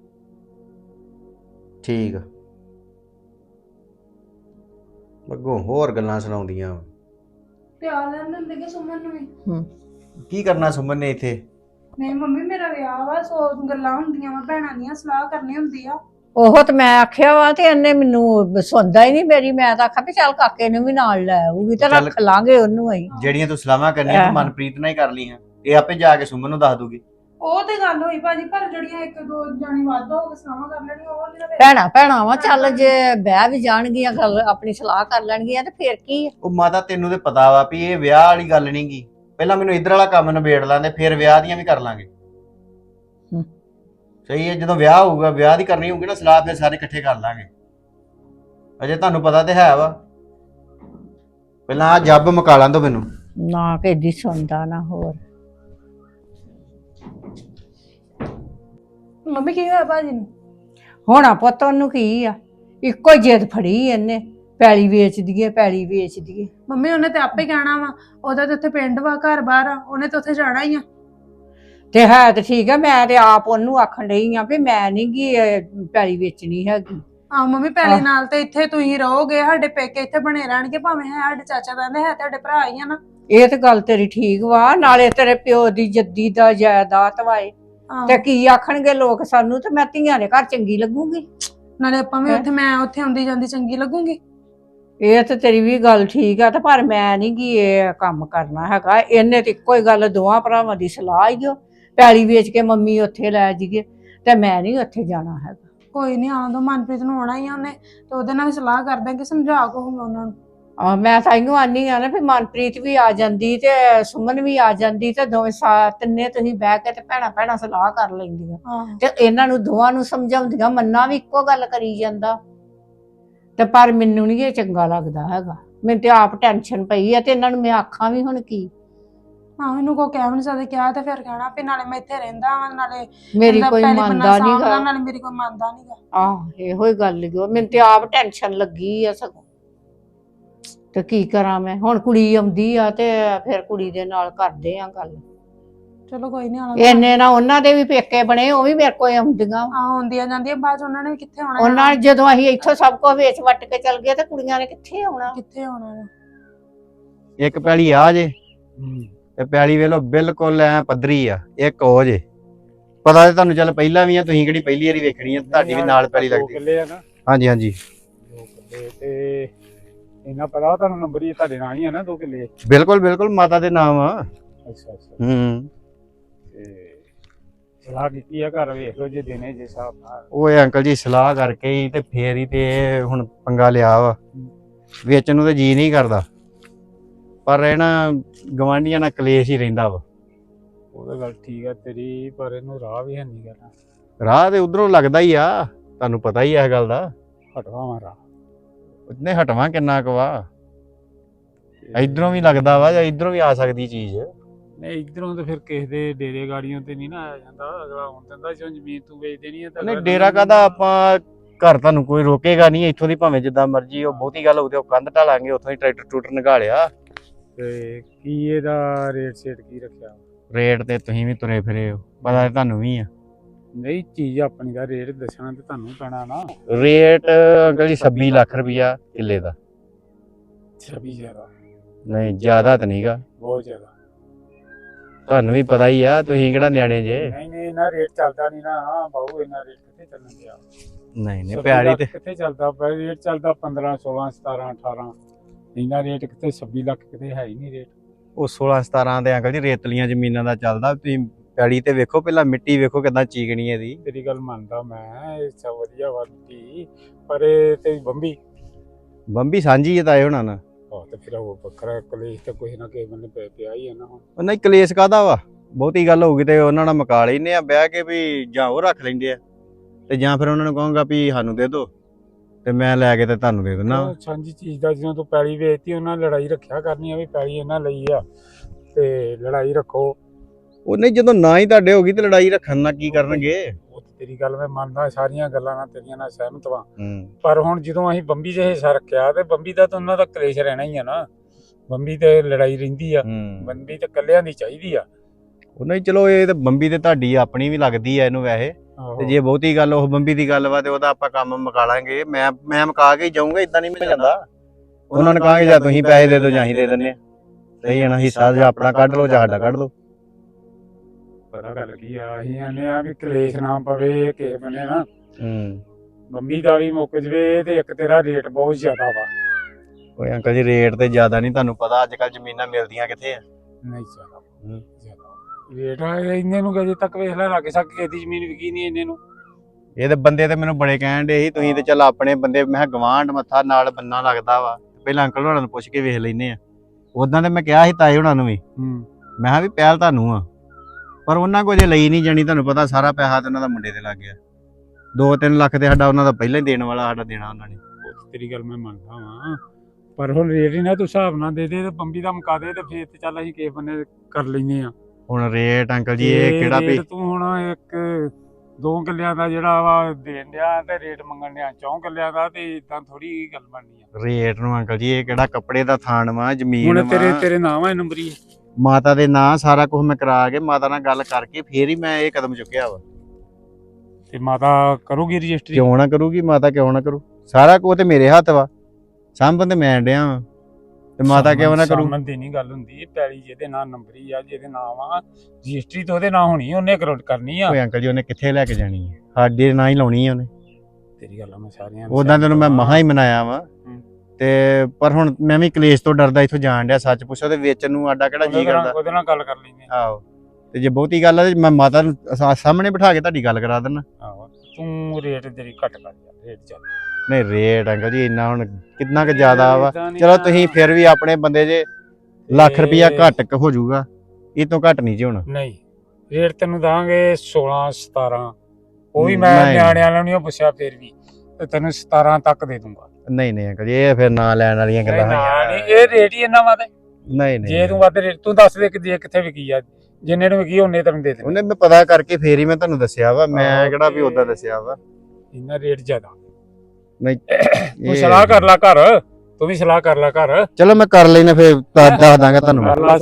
ਠੀਕ ਆ। ਲੱਗੋ ਹੋਰ ਗੱਲਾਂ ਸੁਣਾਉਂਦੀਆਂ। ਪਿਆਰ ਲੈਣ ਦਿੰਦੇ ਕਿ ਸੁਮਨ ਨੂੰ ਵੀ ਕੀ ਕਰਨਾ ਸੁਮਨ ਨੇ ਇੱਥੇ ਨਹੀਂ ਮੰਮੀ ਮੇਰਾ ਵਿਆਹ ਵਾ ਸੋ ਗੱਲਾਂ ਹੁੰਦੀਆਂ ਵਾ ਭੈਣਾਂ ਦੀਆਂ ਸਲਾਹ ਕਰਨੀ ਹੁੰਦੀ ਆ ਉਹ ਤੇ ਮੈਂ ਆਖਿਆ ਵਾ ਤੇ ਇਹਨੇ ਮੈਨੂੰ ਸੁਣਦਾ ਹੀ ਨਹੀਂ ਮੇਰੀ ਮੈਂ ਤਾਂ ਆਖਿਆ ਵੀ ਚੱਲ ਕਾਕੇ ਨੂੰ ਵੀ ਨਾਲ ਲੈ ਆਊਗੀ ਤੇ ਚੱਲ। ਰੱਖ ਲਾਂਗੇ ਉਹਨੂੰ ਹੀ ਜਿਹੜੀਆਂ ਤੂੰ ਸਲਾਹਾਂ ਕਰਨੀਆਂ ਤੂੰ। ਮਨਪ੍ਰੀਤ ਨਾਲ ਹੀ ਕਰ ਲਈਆਂ ਇਹ ਆਪੇ ਜਾ ਕੇ ਸੁਮਨ ਨੂੰ ਦੱਸ ਦੂਗੀ ਉਹ ਤੇ ਗੱਲ ਹੋਈ ਭਾਜੀ ਪਰ ਜਿਹੜੀਆਂ ਇੱਕ ਦੋ ਜਾਣੀ ਵੱਧ ਹੋ ਕੇ ਸਲਾਹਾਂ ਕਰ ਲੈਣੀਆਂ ਉਹ ਨਹੀਂ ਭੈਣਾ ਭੈਣਾ ਵਾ ਚੱਲ ਜੇ ਬਹਿ ਵੀ ਜਾਣਗੀਆਂ ਗੱਲ ਆਪਣੀ ਸਲਾਹ ਕਰ ਲੈਣਗੀਆਂ ਤੇ ਫੇਰ ਕੀ ਆ? ਉਹ ਮਾਤਾ ਤੈਨੂੰ ਤੇ ਪਤਾ ਵਾ ਵੀ ਇਹ ਵਿਆਹ ਵਾਲੀ ਗੱਲ ਨਹੀਂ ਗੀ। ਪਹਿਲਾਂ ਮੈਨੂੰ ਇਧਰ ਵਾਲਾ ਕੰਮ ਨਿਬੇੜ ਲਾਂਦੇ ਫਿਰ ਵਿਆਹ ਦੀਆਂ ਵੀ ਕਰ ਲਾਂਗੇ। ਹੂੰ। ਸਹੀ ਹੈ ਜਦੋਂ ਵਿਆਹ ਹੋਊਗਾ ਵਿਆਹ ਦੀ ਕਰਨੀ ਹੋਊਗੀ ਨਾ ਸਲਾਹ ਫਿਰ ਸਾਰੇ ਇਕੱਠੇ ਕਰ ਲਾਂਗੇ। ਅਜੇ ਤੁਹਾਨੂੰ ਪਤਾ ਤੇ ਹੈ ਵਾ। ਪਹਿਲਾਂ ਆ ਜੱਬ ਮੁਕਾ ਲਾਂ ਦੋ ਮੈਨੂੰ। ਨਾ ਕਿਦੀ ਸੁਣਦਾ ਨਾ ਹੋਰ। ਮੰਮੀ ਕੀ ਹੋਇਆ ਭਾਜੀ ਨੂੰ? ਹੋਣਾ ਪੁੱਤ ਉਹਨੂੰ ਕੀ ਆ? ਇੱਕੋ ਹੀ ਜਿੱਦ ਫੜੀ ਇਹਨੇ। ਪੈਲੀ ਵੇਚ ਦਈਏ ਪੈਲੀ ਵੇਚ ਦਈਏ। ਮੰਮੀ ਉਹਨੇ ਤੇ ਆਪੇ ਕਹਿਣਾ ਵਾ। ਉਹਦਾ ਤੇ ਉੱਥੇ ਪਿੰਡ ਵਾ ਘਰ ਬਾਹਰ ਆ। ਉਹਨੇ ਤੇ ਉੱਥੇ ਜਾਣਾ ਹੀ ਆ। ਤੇ ਹੈ ਤੇ ਠੀਕ ਆ ਮੈਂ ਤੇ ਆਪ ਉਹਨੂੰ ਆਖਣ ਡਈ ਆ ਵੀ ਮੈਂ ਨਹੀਂ ਗੀ ਇਹ ਪੈਲੀ ਵੇਚਣੀ ਹੈਗੀ। ਆ ਮੰਮੀ ਪਹਿਲੇ ਆਹ। ਨਾਲ ਤੇ ਇੱਥੇ ਤੁਸੀਂ ਰਹੋਗੇ ਸਾਡੇ ਪੇਕੇ ਇੱਥੇ ਬਣੇ ਰਹਿਣਗੇ ਭਾਵੇਂ ਹੈ ਸਾਡੇ ਚਾਚਾ ਦਾ ਹੈ ਤੁਹਾਡੇ ਭਰਾ ਹੀ ਆ ਨਾ। ਇਹ ਤੇ ਗੱਲ ਤੇਰੀ ਠੀਕ ਵਾ ਨਾਲੇ ਤੇਰੇ ਪਿਓ ਦੀ ਜੱਦੀ ਦਾ ਜਾਇਦਾਦ ਵਾਏ। ਤੇ ਕੀ ਆਖਣਗੇ ਲੋਕ ਸਾਨੂੰ ਤੇ ਮੈਂ ਧੀਆਂ ਦੇ ਘਰ ਚੰਗੀ ਲੱਗੂਗੀ। ਨਾਲੇ ਆਪਾਂ ਵੀ? ਉੱਥੇ ਮੈਂ ਉੱਥੇ ਆਉਂਦੀ ਜਾਂਦੀ ਚੰਗੀ ਲੱਗੂਗੀ। ਇਹ ਤੇ ਤੇਰੀ ਵੀ ਗੱਲ ਠੀਕ ਆ ਤੇ ਪਰ ਮੈਂ ਨਹੀਂ ਗੀ ਇਹ ਕੰਮ ਕਰਨਾ ਹੈਗਾ। ਇਹਨੇ ਤੇ ਇੱਕੋ ਹੀ ਗੱਲ ਦੋਵਾਂ ਭਰਾਵਾਂ ਦੀ ਸਲਾਹ ਹੀ ਓ ਪੈਲੀ ਵੇਚ ਕੇ ਮੰਮੀ ਉੱਥੇ ਲੈ ਜੀਏ ਤੇ ਮੈਂ ਨਹੀਂ ਉੱਥੇ ਜਾਣਾ ਹੈਗਾ। ਕੋਈ ਨਹੀਂ ਆਉਣ ਦੋ ਮਨਪ੍ਰੀਤ ਨੂੰ ਆਉਣਾ ਹੀ ਆ ਉਹਨੇ ਤੇ ਉਹਦੇ ਨਾਲ ਸਲਾਹ ਕਰ ਦਾਂਗੇ ਸਮਝਾ ਕੋ ਉਹਨਾਂ ਨੂੰ। ਆ ਮੈਂ ਤਾਈਓ ਆਨੀ ਆ ਨਾ ਵੀ ਮਨਪ੍ਰੀਤ ਵੀ ਆ ਜਾਂਦੀ ਤੇ ਸੁਮਨ ਵੀ ਆ ਜਾਂਦੀ ਤੇ ਦੋਵੇਂ ਸਾ ਤਿੰਨੇ ਤੁਸੀਂ ਬਹਿ ਕੇ ਤੇ ਭੈਣਾ ਭੈਣਾ ਸਲਾਹ ਕਰ ਲੈਂਦੀਆਂ। ਆਹੋ ਤੇ ਇਹਨਾਂ ਨੂੰ ਦੋਵਾਂ ਨੂੰ ਸਮਝਾਉਂਦੀਆਂ ਮੰਨਾ ਵੀ ਇੱਕੋ ਗੱਲ ਕਰੀ ਜਾਂਦਾ। ਤੇ ਪਰ ਮੈਨੂੰ ਨਹੀਂ ਇਹ ਚੰਗਾ ਲੱਗਦਾ ਹੈਗਾ। ਮੈਨੂੰ ਤੇ ਆਪ ਟੈਨਸ਼ਨ ਪਈ ਆ ਤੇ ਇਹਨਾਂ ਨੂੰ ਮੈਂ ਆਖਾਂ ਵੀ ਹੁਣ ਕੀ। ਹਾਂ ਇਹਨੂੰ ਕੋ ਕਹਿ ਵੀ ਨਹੀਂ ਸਕਦੇ ਕਿਹਾ ਤੇ ਫਿਰ ਕਹਿਣਾ ਵੀ ਨਾਲੇ ਮੈਂ ਇੱਥੇ ਰਹਿੰਦਾ ਵਾਂ ਨਾਲੇ ਮੇਰੀ ਇਹਦਾ ਕੋਈ ਪੈਲੀ ਬੰਨਾ ਮੰਨਦਾ ਸਾਂਭਦਾ, ਨਹੀਂਗਾ ਨਾਲੇ ਮੇਰੀ ਕੋਈ ਮੰਨਦਾ ਨਹੀਂਗਾ ਆਹ ਇਹੋ ਹੀ ਗੱਲ ਹੀ ਮੈਨੂੰ ਤੇ ਆਪ ਟੈਨਸ਼ਨ ਲੱਗੀ ਆ ਸਗੋਂ। ਤੇ ਕੀ ਕਰਾਂ ਮੈਂ? ਹੁਣ ਕੁੜੀ ਆਉਂਦੀ ਆ ਤੇ ਫਿਰ ਕੁੜੀ ਦੇ ਨਾਲ ਕਰਦੇ ਆ ਗੱਲ। ਚਲੋ ਕੋਈ ਨਹੀਂ ਆਉਣਾ ਇੰਨੇ ਨਾ ਉਹਨਾਂ ਦੇ ਵੀ ਪੇਕੇ ਬਣੇ ਉਹ ਵੀ ਮੇਰੇ ਕੋਲ ਆਉਂਦੀਆਂ। ਆ ਹੁੰਦੀਆਂ ਜਾਂਦੀਆਂ ਬਾਅਦ ਚ ਉਹਨਾਂ ਨੇ ਵੀ ਕਿੱਥੇ ਆਉਣਾ ਉਹਨਾਂ ਨੇ ਜਦੋਂ ਅਸੀਂ ਇੱਥੋਂ ਸਭ ਕੁਝ ਵੇਚ ਵੱਟ ਕੇ ਚੱਲ ਗਏ ਤੇ ਕੁੜੀਆਂ ਨੇ ਕਿੱਥੇ ਆਉਣਾ? ਕਿੱਥੇ ਆਉਣਾ ਵਾ। ਇੱਕ ਪੈਲੀ ਆ ਜੇ ਤੇ ਪੈਲੀ ਵੇਲੋ ਬਿਲਕੁਲ ਐ ਪੱਧਰੀ ਆ ਇੱਕ ਹੋ ਜੇ। ਪਤਾ ਤੇ ਤੁਹਾਨੂੰ ਚੱਲ ਪਹਿਲਾਂ ਵੀ ਆ ਤੁਸੀਂ ਕਿਹੜੀ ਪਹਿਲੀ ਵਾਰੀ ਵੇਖਣੀ ਆ ਤੁਹਾਡੀ ਵੀ ਨਾਲ ਪੈਲੀ ਲੱਗਦੀ। ਕਿੱਲੇ ਆ ਨਾ। ਹਾਂਜੀ ਹਾਂਜੀ। ਦੋ ਕਿੱਲੇ ਤੇ ਇਹਨਾਂ ਪਤਾ ਤੁਹਾਨੂੰ ਨੰਬਰ ਹੀ ਤੁਹਾਡੇ ਨਾਲ ਹੀ ਆ ਨਾ ਦੋ ਕਿੱਲੇ। ਬਿਲਕੁਲ ਬਿਲਕੁਲ ਮਾਤਾ ਦੇ ਨਾਮ ਆ। ਅੱਛਾ ਅੱਛਾ। ਹੂੰ। ਤੇ ਸਲਾਹ ਕੀਤੀ ਆ ਘਰ ਵੇਖ ਲਓ ਜੇ ਦੇਣੇ ਜੇ ਹਿਸਾਬ ਨਾਲ। ਓਏ ਅੰਕਲ ਜੀ ਸਲਾਹ ਕਰਕੇ ਹੀ ਤੇ ਫੇਰ ਹੀ ਤੇ ਹੁਣ ਪੰਗਾ ਲਿਆ ਵਾ। ਵੇਚਣ ਨੂੰ ਤੇ ਜੀ ਨਹੀਂ ਕਰਦਾ। ਪਰ ਇਹ ਨਾ ਗਵਾਂਢੀਆਂ ਨਾਲ ਕਲੇਸ਼ ਹੀ ਰਹਿੰਦਾ ਵਾ। ਉਹ ਤਾਂ ਗੱਲ ਠੀਕ ਆ ਤੇਰੀ ਪਰ ਇਹਨੂੰ ਰਾਹ ਵੀ ਹੈ ਨਹੀਂ ਗਾ ਰਾਹ ਤੇ ਉਧਰੋਂ ਲੱਗਦਾ ਹੀ ਆ। ਤੁਹਾਨੂੰ ਪਤਾ ਹੀ ਆ ਇਹ ਗੱਲ ਦਾ। ਹਟਵਾਵਾਂ ਰਾਹ। ਉਹਨੇ ਹਟਵਾ ਕਿੰਨਾ ਕੁ ਵਾ? ਇਧਰੋਂ ਵੀ ਲੱਗਦਾ ਵਾ ਜਾਂ ਇਧਰੋਂ ਵੀ ਆ ਸਕਦੀ ਚੀਜ਼? ਨਹੀਂ ਇਧਰੋਂ ਤੇ ਫਿਰ ਕਿਸੇ ਦੇ ਡੇਰੇ ਗਾੜੀਆਂ ਤੇ ਨਹੀਂ ਨਾ ਆਇਆ ਜਾਂਦਾ ਅਗਲਾ ਹੁਣ ਕਹਿੰਦਾ ਜੋ ਜ਼ਮੀਨ ਤੂੰ ਵੇਚ ਦੇਣੀ ਹੈ ਤਾਂ ਅਗਲਾ ਡੇਰਾ ਕਹਿੰਦਾ ਕਾਦਾ ਆਪਾਂ ਘਰ ਤੁਹਾਨੂੰ ਕੋਈ ਰੋਕੇਗਾ ਨਹੀਂ ਇੱਥੋਂ ਦੀ ਭਾਵੇਂ ਜਿੱਦਾਂ ਮਰਜ਼ੀ ਉਹ ਬਹੁਤੀ ਗੱਲ ਹੋਊ ਤੇ ਉਹ ਕੰਧ ਢਾਲਾਂਗੇ ਉੱਥੋਂ ਹੀ ਟਰੈਕਟਰ ਟੂਟਰ ਨਿਗਾਲਿਆ ਤੇ ਕੀ ਇਹਦਾ ਰੇਟ ਸੇਟ ਕੀ ਰੱਖਿਆ? ਰੇਟ ਤੇ ਤੁਸੀਂ ਵੀ ਤੁਰੇ ਫਿਰੇ ਹੋ ਪਤਾ ਤੁਹਾਨੂੰ ਵੀ ਆ। ਨਹੀਂ ਚੀਜ਼ ਆਪਣੀ ਦਾ ਰੇਟ ਦੱਸਣਾ ਤੇ ਤੁਹਾਨੂੰ ਪੈਣਾ ਨਾ। ਰੇਟ ਅੰਕਲ ਜੀ 26 ਲੱਖ ਰੁਪਇਆ ਕਿੱਲੇ ਦਾ। 26 ਜ਼ਿਆਦਾ। ਨਹੀਂ ਜ਼ਿਆਦਾ ਤਾਂ ਨਹੀਂਗਾ ਬਹੁਤ ਜ਼ਿਆਦਾ। ਤੁਹਾਨੂੰ ਵੀ ਪਤਾ ਹੀ ਆ ਤੁਸੀਂ ਕਿਹੜਾ ਨਿਆਣੇ ਜੇ। ਨਹੀਂ ਨਹੀਂ ਇਹਨਾਂ ਰੇਟ ਚੱਲਦਾ ਨਹੀਂ ਨਾ। ਹਾਂ ਬਾਹੂ ਇਹਨਾਂ ਰੇਟ ਕਿੱਥੇ ਚੱਲਣ ਗਿਆ ਨਹੀਂ ਨਹੀਂ ਪਿਆਰੀ ਲੱਖ ਤੇ ਕਿੱਥੇ ਚੱਲਦਾ? ਪਿਆ ਰੇਟ ਚੱਲਦਾ 15 16 17 18 ਇਹਨਾਂ ਰੇਟ ਕਿਤੇ 26 ਲੱਖ ਕਿਤੇ ਹੈ ਹੀ ਨਹੀਂ ਰੇਟ ਉਹ 16 17 ਦੇ ਅੰਕਲ ਜੀ ਰੇਤਲੀਆਂ ਜ਼ਮੀਨਾਂ ਦਾ ਚੱਲਦਾ। ਤੁਸੀਂ ਪਿਆੜੀ ਤੇ ਵੇਖੋ ਪਹਿਲਾਂ ਮਿੱਟੀ ਵੇਖੋ ਕਿਦਾਂ ਚੀਕਣੀ ਇਹਦੀ। ਤੇਰੀ ਗੱਲ ਮੰਨਦਾ ਮੈਂ ਇਹ ਸਭ ਵਧੀਆ ਵਾਦੀ ਪਰ ਇਹ ਤੇ ਬੰਬੀ। ਬੰਬੀ ਸਾਂਝੀ ਹੈ ਤਾਏ ਹੋਣਾ ਨਾ ਉਹ ਤੇ ਫਿਰ ਉਹ ਬੱਕਰਾ ਕਲੇਸ਼ ਤਾਂ ਕੋਈ ਨਾ ਕਿਸੇ ਬੰਨੇ ਪੈ ਪਿਆ ਹੀ ਹੈ ਨਾ ਹੁਣ। ਉਹ ਨਹੀਂ ਕਲੇਸ਼ ਕਾਦਾ ਵਾ? ਬਹੁਤੀ ਗੱਲ ਹੋਊਗੀ ਤੇ ਉਹਨਾਂ ਨਾਲ ਮਕਾ ਲੈਨੇ ਆ ਬਹਿ ਕੇ ਵੀ ਜਾਂ ਉਹ ਰੱਖ ਲੈਂਦੇ ਆ ਤੇ ਜਾਂ ਫਿਰ ਉਹਨਾਂ ਨੂੰ ਕਹੂੰਗਾ ਵੀ ਸਾਨੂੰ ਦੇ ਦਿਓ ਤੇ ਮੈਂ ਲੈ ਕੇ ਤੇ ਤੁਹਾਨੂੰ ਦੇ ਦਿੰਦਾ ਉਹ ਸਾਂਝੀ ਚੀਜ਼ ਦਾ ਜਦੋਂ ਤੂੰ ਪੈਲੀ ਵੇਚਤੀ ਉਹਨਾਂ ਲੜਾਈ ਰੱਖਿਆ ਕਰਨੀ ਆ ਵੀ ਪੈਲੀ ਇਹਨਾਂ ਲਈ ਆ ਤੇ ਲੜਾਈ ਰੱਖੋ। ਉਹ ਨਹੀਂ ਜਦੋਂ ਨਾ ਹੀ ਤੁਹਾਡੇ ਹੋਗੀ ਤੇ ਲੜਾਈ ਰੱਖਣ ਨਾਲ ਕੀ ਕਰਨਗੇ? ਉਹ ਤੇ ਤੇਰੀ ਗੱਲ ਮੈਂ ਮੰਨਦਾ ਸਾਰੀਆਂ ਗੱਲਾਂ ਨਾਲ ਤੇਰੀਆਂ ਨਾਲ ਸਹਿਮਤ ਵਾਂ। ਹੂੰ। ਪਰ ਹੁਣ ਜਦੋਂ ਅਸੀਂ ਬੰਬੀ ਦੇ ਹਿੱਸਾ ਰੱਖਿਆ ਤੇ ਬੰਬੀ ਦਾ ਤਾਂ ਉਹਨਾਂ ਦਾ ਕਲੇਸ਼ ਰਹਿਣਾ ਹੀ ਆ ਨਾ। ਬੰਬੀ ਤੇ ਲੜਾਈ ਰਹਿੰਦੀ ਆ। ਹੂੰ। ਬੰਬੀ ਤੇ ਕੱਲਿਆਂ ਦੀ ਚਾਹੀਦੀ ਆ। ਉਹ ਨਹੀਂ ਚਲੋ ਇਹ ਤੇ ਬੰਬੀ ਤੇ ਤੁਹਾਡੀ ਆਪਣੀ ਵੀ ਲੱਗਦੀ ਐ ਇਹਨੂੰ ਵੈਸੇ। ਤੇ ਜੇ ਬਹੁਤੀ ਗੱਲ ਉਹ ਬੰਬੀ ਦੀ ਗੱਲ ਵਾ ਤੇ ਉਹਦਾ ਆਪਾਂ ਕੰਮ ਮੁਕਾ ਲਾਂਗੇ। ਮੈਂ ਮੈਂ ਮੁਕਾ ਕੇ ਹੀ ਜਾਊਂਗਾ ਇਦਾਂ ਨਹੀਂ ਮੈਂ ਜਾਂਦਾ। ਉਹਨਾਂ ਨੂੰ ਕਹਾਂਗੇ ਜਾਂ ਤੁਸੀਂ ਪੈਸੇ ਦੇ ਦਿਓ ਜਾਂ ਅਸੀਂ ਦੇ ਦਿੰਨੇ ਆ ਸਹੀ ਹੈ ਨਾ ਹਿੱਸਾ ਜਾਂ ਆਪਣਾ ਕੱਢ ਲਓ ਜਾਂ ਸਾਡਾ ਕੱਢ ਲਓ। ਪਤਾ ਗੱਲ ਕੀ ਆ ਅਸੀਂ ਆਨੇ ਆ ਵੀ ਕਲੇਸ਼ ਨਾ ਪਵੇ ਕਿਸੇ ਬੰਨੇ ਨਾ। ਹੂੰ। ਬੰਬੀ ਦਾ ਵੀ ਮੁੱਕ ਜਵੇ ਤੇ ਇੱਕ ਤੇਰਾ ਰੇਟ ਬਹੁਤ ਜ਼ਿਆਦਾ ਵਾ। ਓਏ ਅੰਕਲ ਜੀ ਰੇਟ ਤੇ ਜ਼ਿਆਦਾ ਨਹੀਂ ਤੁਹਾਨੂੰ ਪਤਾ ਅੱਜ ਕੱਲ ਜ਼ਮੀਨਾਂ ਮਿਲਦੀਆਂ ਕਿੱਥੇ ਆ? ਨਹੀਂ ਜ਼ਿਆਦਾ ਹੂੰ। ਜ਼ਿਆਦਾ ਰੇਟ ਆ ਇੰਨੇ ਨੂੰ ਅਜੇ ਤੱਕ ਵੇਖ ਲੈ ਲੱਗੇ ਸਕ ਕਿਸੇ ਦੀ ਜ਼ਮੀਨ ਵਿਕੀ ਨਹੀਂ ਇੰਨੇ ਨੂੰ। ਇਹ ਤੇ ਬੰਦੇ ਤੇ ਮੈਨੂੰ ਬੜੇ ਕਹਿਣ ਦੇ ਸੀ ਤੁਸੀਂ ਤੇ ਚੱਲ ਆਪਣੇ ਬੰਦੇ ਮੈਂ ਗਵਾਂਢ ਮੱਥਾ ਨਾਲ ਬੰਨਾ ਲੱਗਦਾ ਵਾ। ਪਹਿਲਾਂ ਅੰਕਲ ਹੋਣਾ ਨੂੰ ਪੁੱਛ ਕੇ ਵੇਖ ਲੈਨੇ ਆ। ਉਦਾਂ ਤੇ ਮੈਂ ਕਿਹਾ ਸੀ ਤਾਏ ਹੋਣਾ ਨੂੰ ਵੀ। ਹੂੰ। ਮੈਂ ਕਿਹਾ ਵੀ ਪਹਿਲ ਤੁਹਾਨੂੰ ਆ। ਪਰ ਉਹਨਾਂ ਕੋਲ ਜੇ ਲਈ ਨਹੀਂ ਜਾਣੀ ਤੁਹਾਨੂੰ ਪਤਾ ਸਾਰਾ ਪੈਸਾ ਤੇ ਉਹਨਾਂ ਦਾ ਮੁੰਡੇ ਤੇ ਲੱਗ ਗਿਆ। 2-3 ਲੱਖ ਤੇ ਸਾਡਾ ਉਹਨਾਂ ਦਾ ਪਹਿਲਾਂ ਹੀ ਦੇਣ ਵਾਲਾ ਸਾਡਾ ਦੇਣਾ ਉਹਨਾਂ ਨੇ। ਤੇਰੀ ਗੱਲ ਮੈਂ ਮੰਨਦਾ ਵਾਂ। ਪਰ ਹੁਣ ਰੇਟ ਹੀ ਨਾ ਤੂੰ ਹਿਸਾਬ ਨਾਲ ਦੇ ਦੇ ਤੇ ਬੰਬੀ ਦਾ ਮੁਕਾ ਦੇ ਤੇ ਫੇਰ ਤੇ ਚੱਲ ਅਸੀਂ ਕਿਸੇ ਬੰਨੇ ਕਰ ਲੈਨੇ ਆ ਹੁਣ ਰੇਟ ਅੰਕਲ ਜੀ ਇਹ ਕਿਹੜਾ ਵੀ ਤੂੰ ਹੁਣ ਇੱਕ ਦੋ ਕਿੱਲਿਆਂ ਦਾ ਜਿਹੜਾ ਵਾ ਦੇਣ ਡਿਆ ਤੇ ਰੇਟ ਮੰਗਣ ਡਿਆ ਚੌਂ ਕਿੱਲਿਆਂ ਦਾ ਤੇ ਇਦਾਂ ਥੋੜੀ ਗੱਲ ਬਣਨੀ ਆ। ਰੇਟ ਨੂੰ ਅੰਕਲ ਜੀ ਇਹ ਕਿਹੜਾ ਕੱਪੜੇ ਦਾ ਥਾਨ ਵਾ ਜ਼ਮੀਨ ਹੁਣ ਤੇਰੇ ਵਾ। ਤੇਰੇ ਨਾਮ ਆ ਨੰਬਰੀ। ਮਾਤਾ ਦੇ ਨਾਂ ਸਾਰਾ ਕੁਝ ਮੈਂ ਕਰਾ ਕੇ ਮਾਤਾ ਨਾਲ ਗੱਲ ਕਰਕੇ ਫੇਰ ਹੀ ਮੈਂ ਇਹ ਕਦਮ ਚੁੱਕਿਆ ਵਾ। ਤੇ ਮਾਤਾ ਕਰੂਗੀ ਰਜਿਸਟਰੀ? ਕਿਉਂ ਨਾ ਕਰੂਗੀ? ਮਾਤਾ ਕਿਉਂ ਨਾ ਕਰੂ? ਸਾਰਾ ਕੁਝ ਤੇ ਮੇਰੇ ਹੱਥ ਵਾ। ਸਾਂਭਣ ਤੇ ਮੈਂ ਡਿਆ ਵਾਂ। ਤੇ ਮਾਤਾ ਕਿਉਂ ਨਾ ਕਰੂ? ਸਾਮਨ ਦੀ ਨਹੀਂ ਗੱਲ ਹੁੰਦੀ। ਪੈਲੀ ਜਿਹਦੇ ਨਾਂ ਨੰਬਰੀ ਆ ਜਿਹਦੇ ਨਾਮ ਆ ਰਜਿਸਟਰੀ ਤਾਂ ਉਹਦੇ ਨਾਂ ਹੋਣੀ ਉਹਨੇ ਕਰੋ ਕਰਨੀ ਆ। ਓਏ ਅੰਕਲ ਜੀ ਉਹਨੇ ਕਿੱਥੇ ਲੈ ਕੇ ਜਾਣੀ ਹੈ ਸਾਡੇ ਨਾਂ ਹੀ ਲਾਉਣੀ ਹੈ ਉਹਨੇ। ਤੇਰੀ ਗੱਲ ਮੈਂ ਸਾਰੀਆਂ ਉਦਾਂ ਤੈਨੂੰ ਮੈਂ ਮਹਾ ਹੀ ਮਨਾਇਆ ਵਾ। ਤੇ ਪਰ ਹੁਣ ਮੈਂ ਵੀ ਕਲੇਸ਼ ਤੋਂ ਡਰਦਾ ਇੱਥੋਂ ਜਾਣ ਡਿਆ ਸੱਚ ਪੁੱਛੋ ਤੇ ਵੇਚਣ ਨੂੰ ਆਡਾ ਕਿਹੜਾ ਜੀ ਕਰਦਾ? ਉਹਦੇ ਨਾਲ ਗੱਲ ਕਰ ਲੈਂਦੇ ਆ। ਆਹੋ। ਤੇ ਜੇ ਬਹੁਤੀ ਗੱਲ ਆ ਤੇ ਮੈਂ ਮਾਤਾ ਨੂੰ ਸਾ- ਸਾਹਮਣੇ ਬਿਠਾ ਕੇ ਤੁਹਾਡੀ ਗੱਲ ਕਰਾ ਦਿੰਦਾ ਆਹੋ ਤੂੰ ਰੇਟ ਤੇਰੀ ਘੱਟ ਕਰ ਯਾਰ ਰੇਟ ਚੱਲ। ਨਹੀਂ ਰੇਟ ਅੰਕਲ ਜੀ ਇੰਨਾ ਹੁਣ ਕਿੰਨਾ ਕੁ ਜ਼ਿਆਦਾ ਵਾ। ਏਦਾਂ ਨੀ ਚਲੋ। ਤੁਸੀਂ ਫਿਰ ਵੀ ਆਪਣੇ ਬੰਦੇ ਜੇ ਲੱਖ ਤੇ- ਰੁਪਿਆ ਘੱਟ ਕੁ ਹੋ ਜਾਊਗਾ ਇਹ ਤੋਂ ਘੱਟ ਨਹੀਂ ਜੀ ਹੁਣ। ਨਹੀਂ ਰੇਟ ਤੈਨੂੰ ਦਾਂਗੇ 16 17 ਉਹ ਵੀ ਮੈਂ ਨਹੀਂ। ਨਿਆਣਿਆਂ ਨੂੰ ਨੀ ਪੁੱਛਿਆ ਫਿਰ ਵੀ। ਤੇ ਤੈਨੂੰ 17 ਤੱਕ ਦੇ ਦੂੰਗਾ। ਨਹੀਂ ਨਹੀਂ ਅੰਕਲ ਜੀ ਇਹ ਫਿਰ ਨਾਂ ਲੈਣ ਵਾਲੀਆਂ ਨਹੀਂ ਗੱਲਾਂ ਨਾ। ਨਹੀਂ, ਇਹ ਰੇਟ ਹੀ ਇੰਨਾ ਵਾ ਤੇ। ਨਹੀਂ ਨਹੀਂ ਜੇ ਤੂੰ ਵੱਧ ਰੇਟ ਤੂੰ ਦੱਸ ਦੇ ਕਿ ਜੇ ਕਿੱਥੇ ਵਿਕੀ ਆ ਜਿੰਨੇ ਨੂੰ ਵਿਕੀ ਉਹਨੇ ਤੈਨੂੰ ਦੇ ਦੇ ਉਹਨੇ ਮੈਂ ਪਤਾ ਕਰਕੇ ਫੇਰ ਹੀ ਮੈਂ ਤੁਹਾਨੂੰ ਦੱਸਿਆ ਵਾ ਮੈਂ ਕਿਹੜਾ ਵੀ ਉਦਾਂ ਦੱਸਿਆ ਵਾ। ਇੰਨਾ ਰੇਟ ਜ਼ਿਆਦਾ। ਨਹੀਂ ਤੂੰ ਇਹ- ਸਲਾਹ ਕਰ ਲੈ ਘਰ ਤੂੰ ਵੀ ਸਲਾਹ ਕਰ ਲੈ ਘਰ। ਚਲੋ ਮੈਂ ਕਰ ਲੈਣਾ ਫੇਰ ਦੱਸ ਦੱਸ ਦਾਂਗਾ ਤੁਹਾਨੂੰ ਮੈਂ। ਕਰ ਲਾ।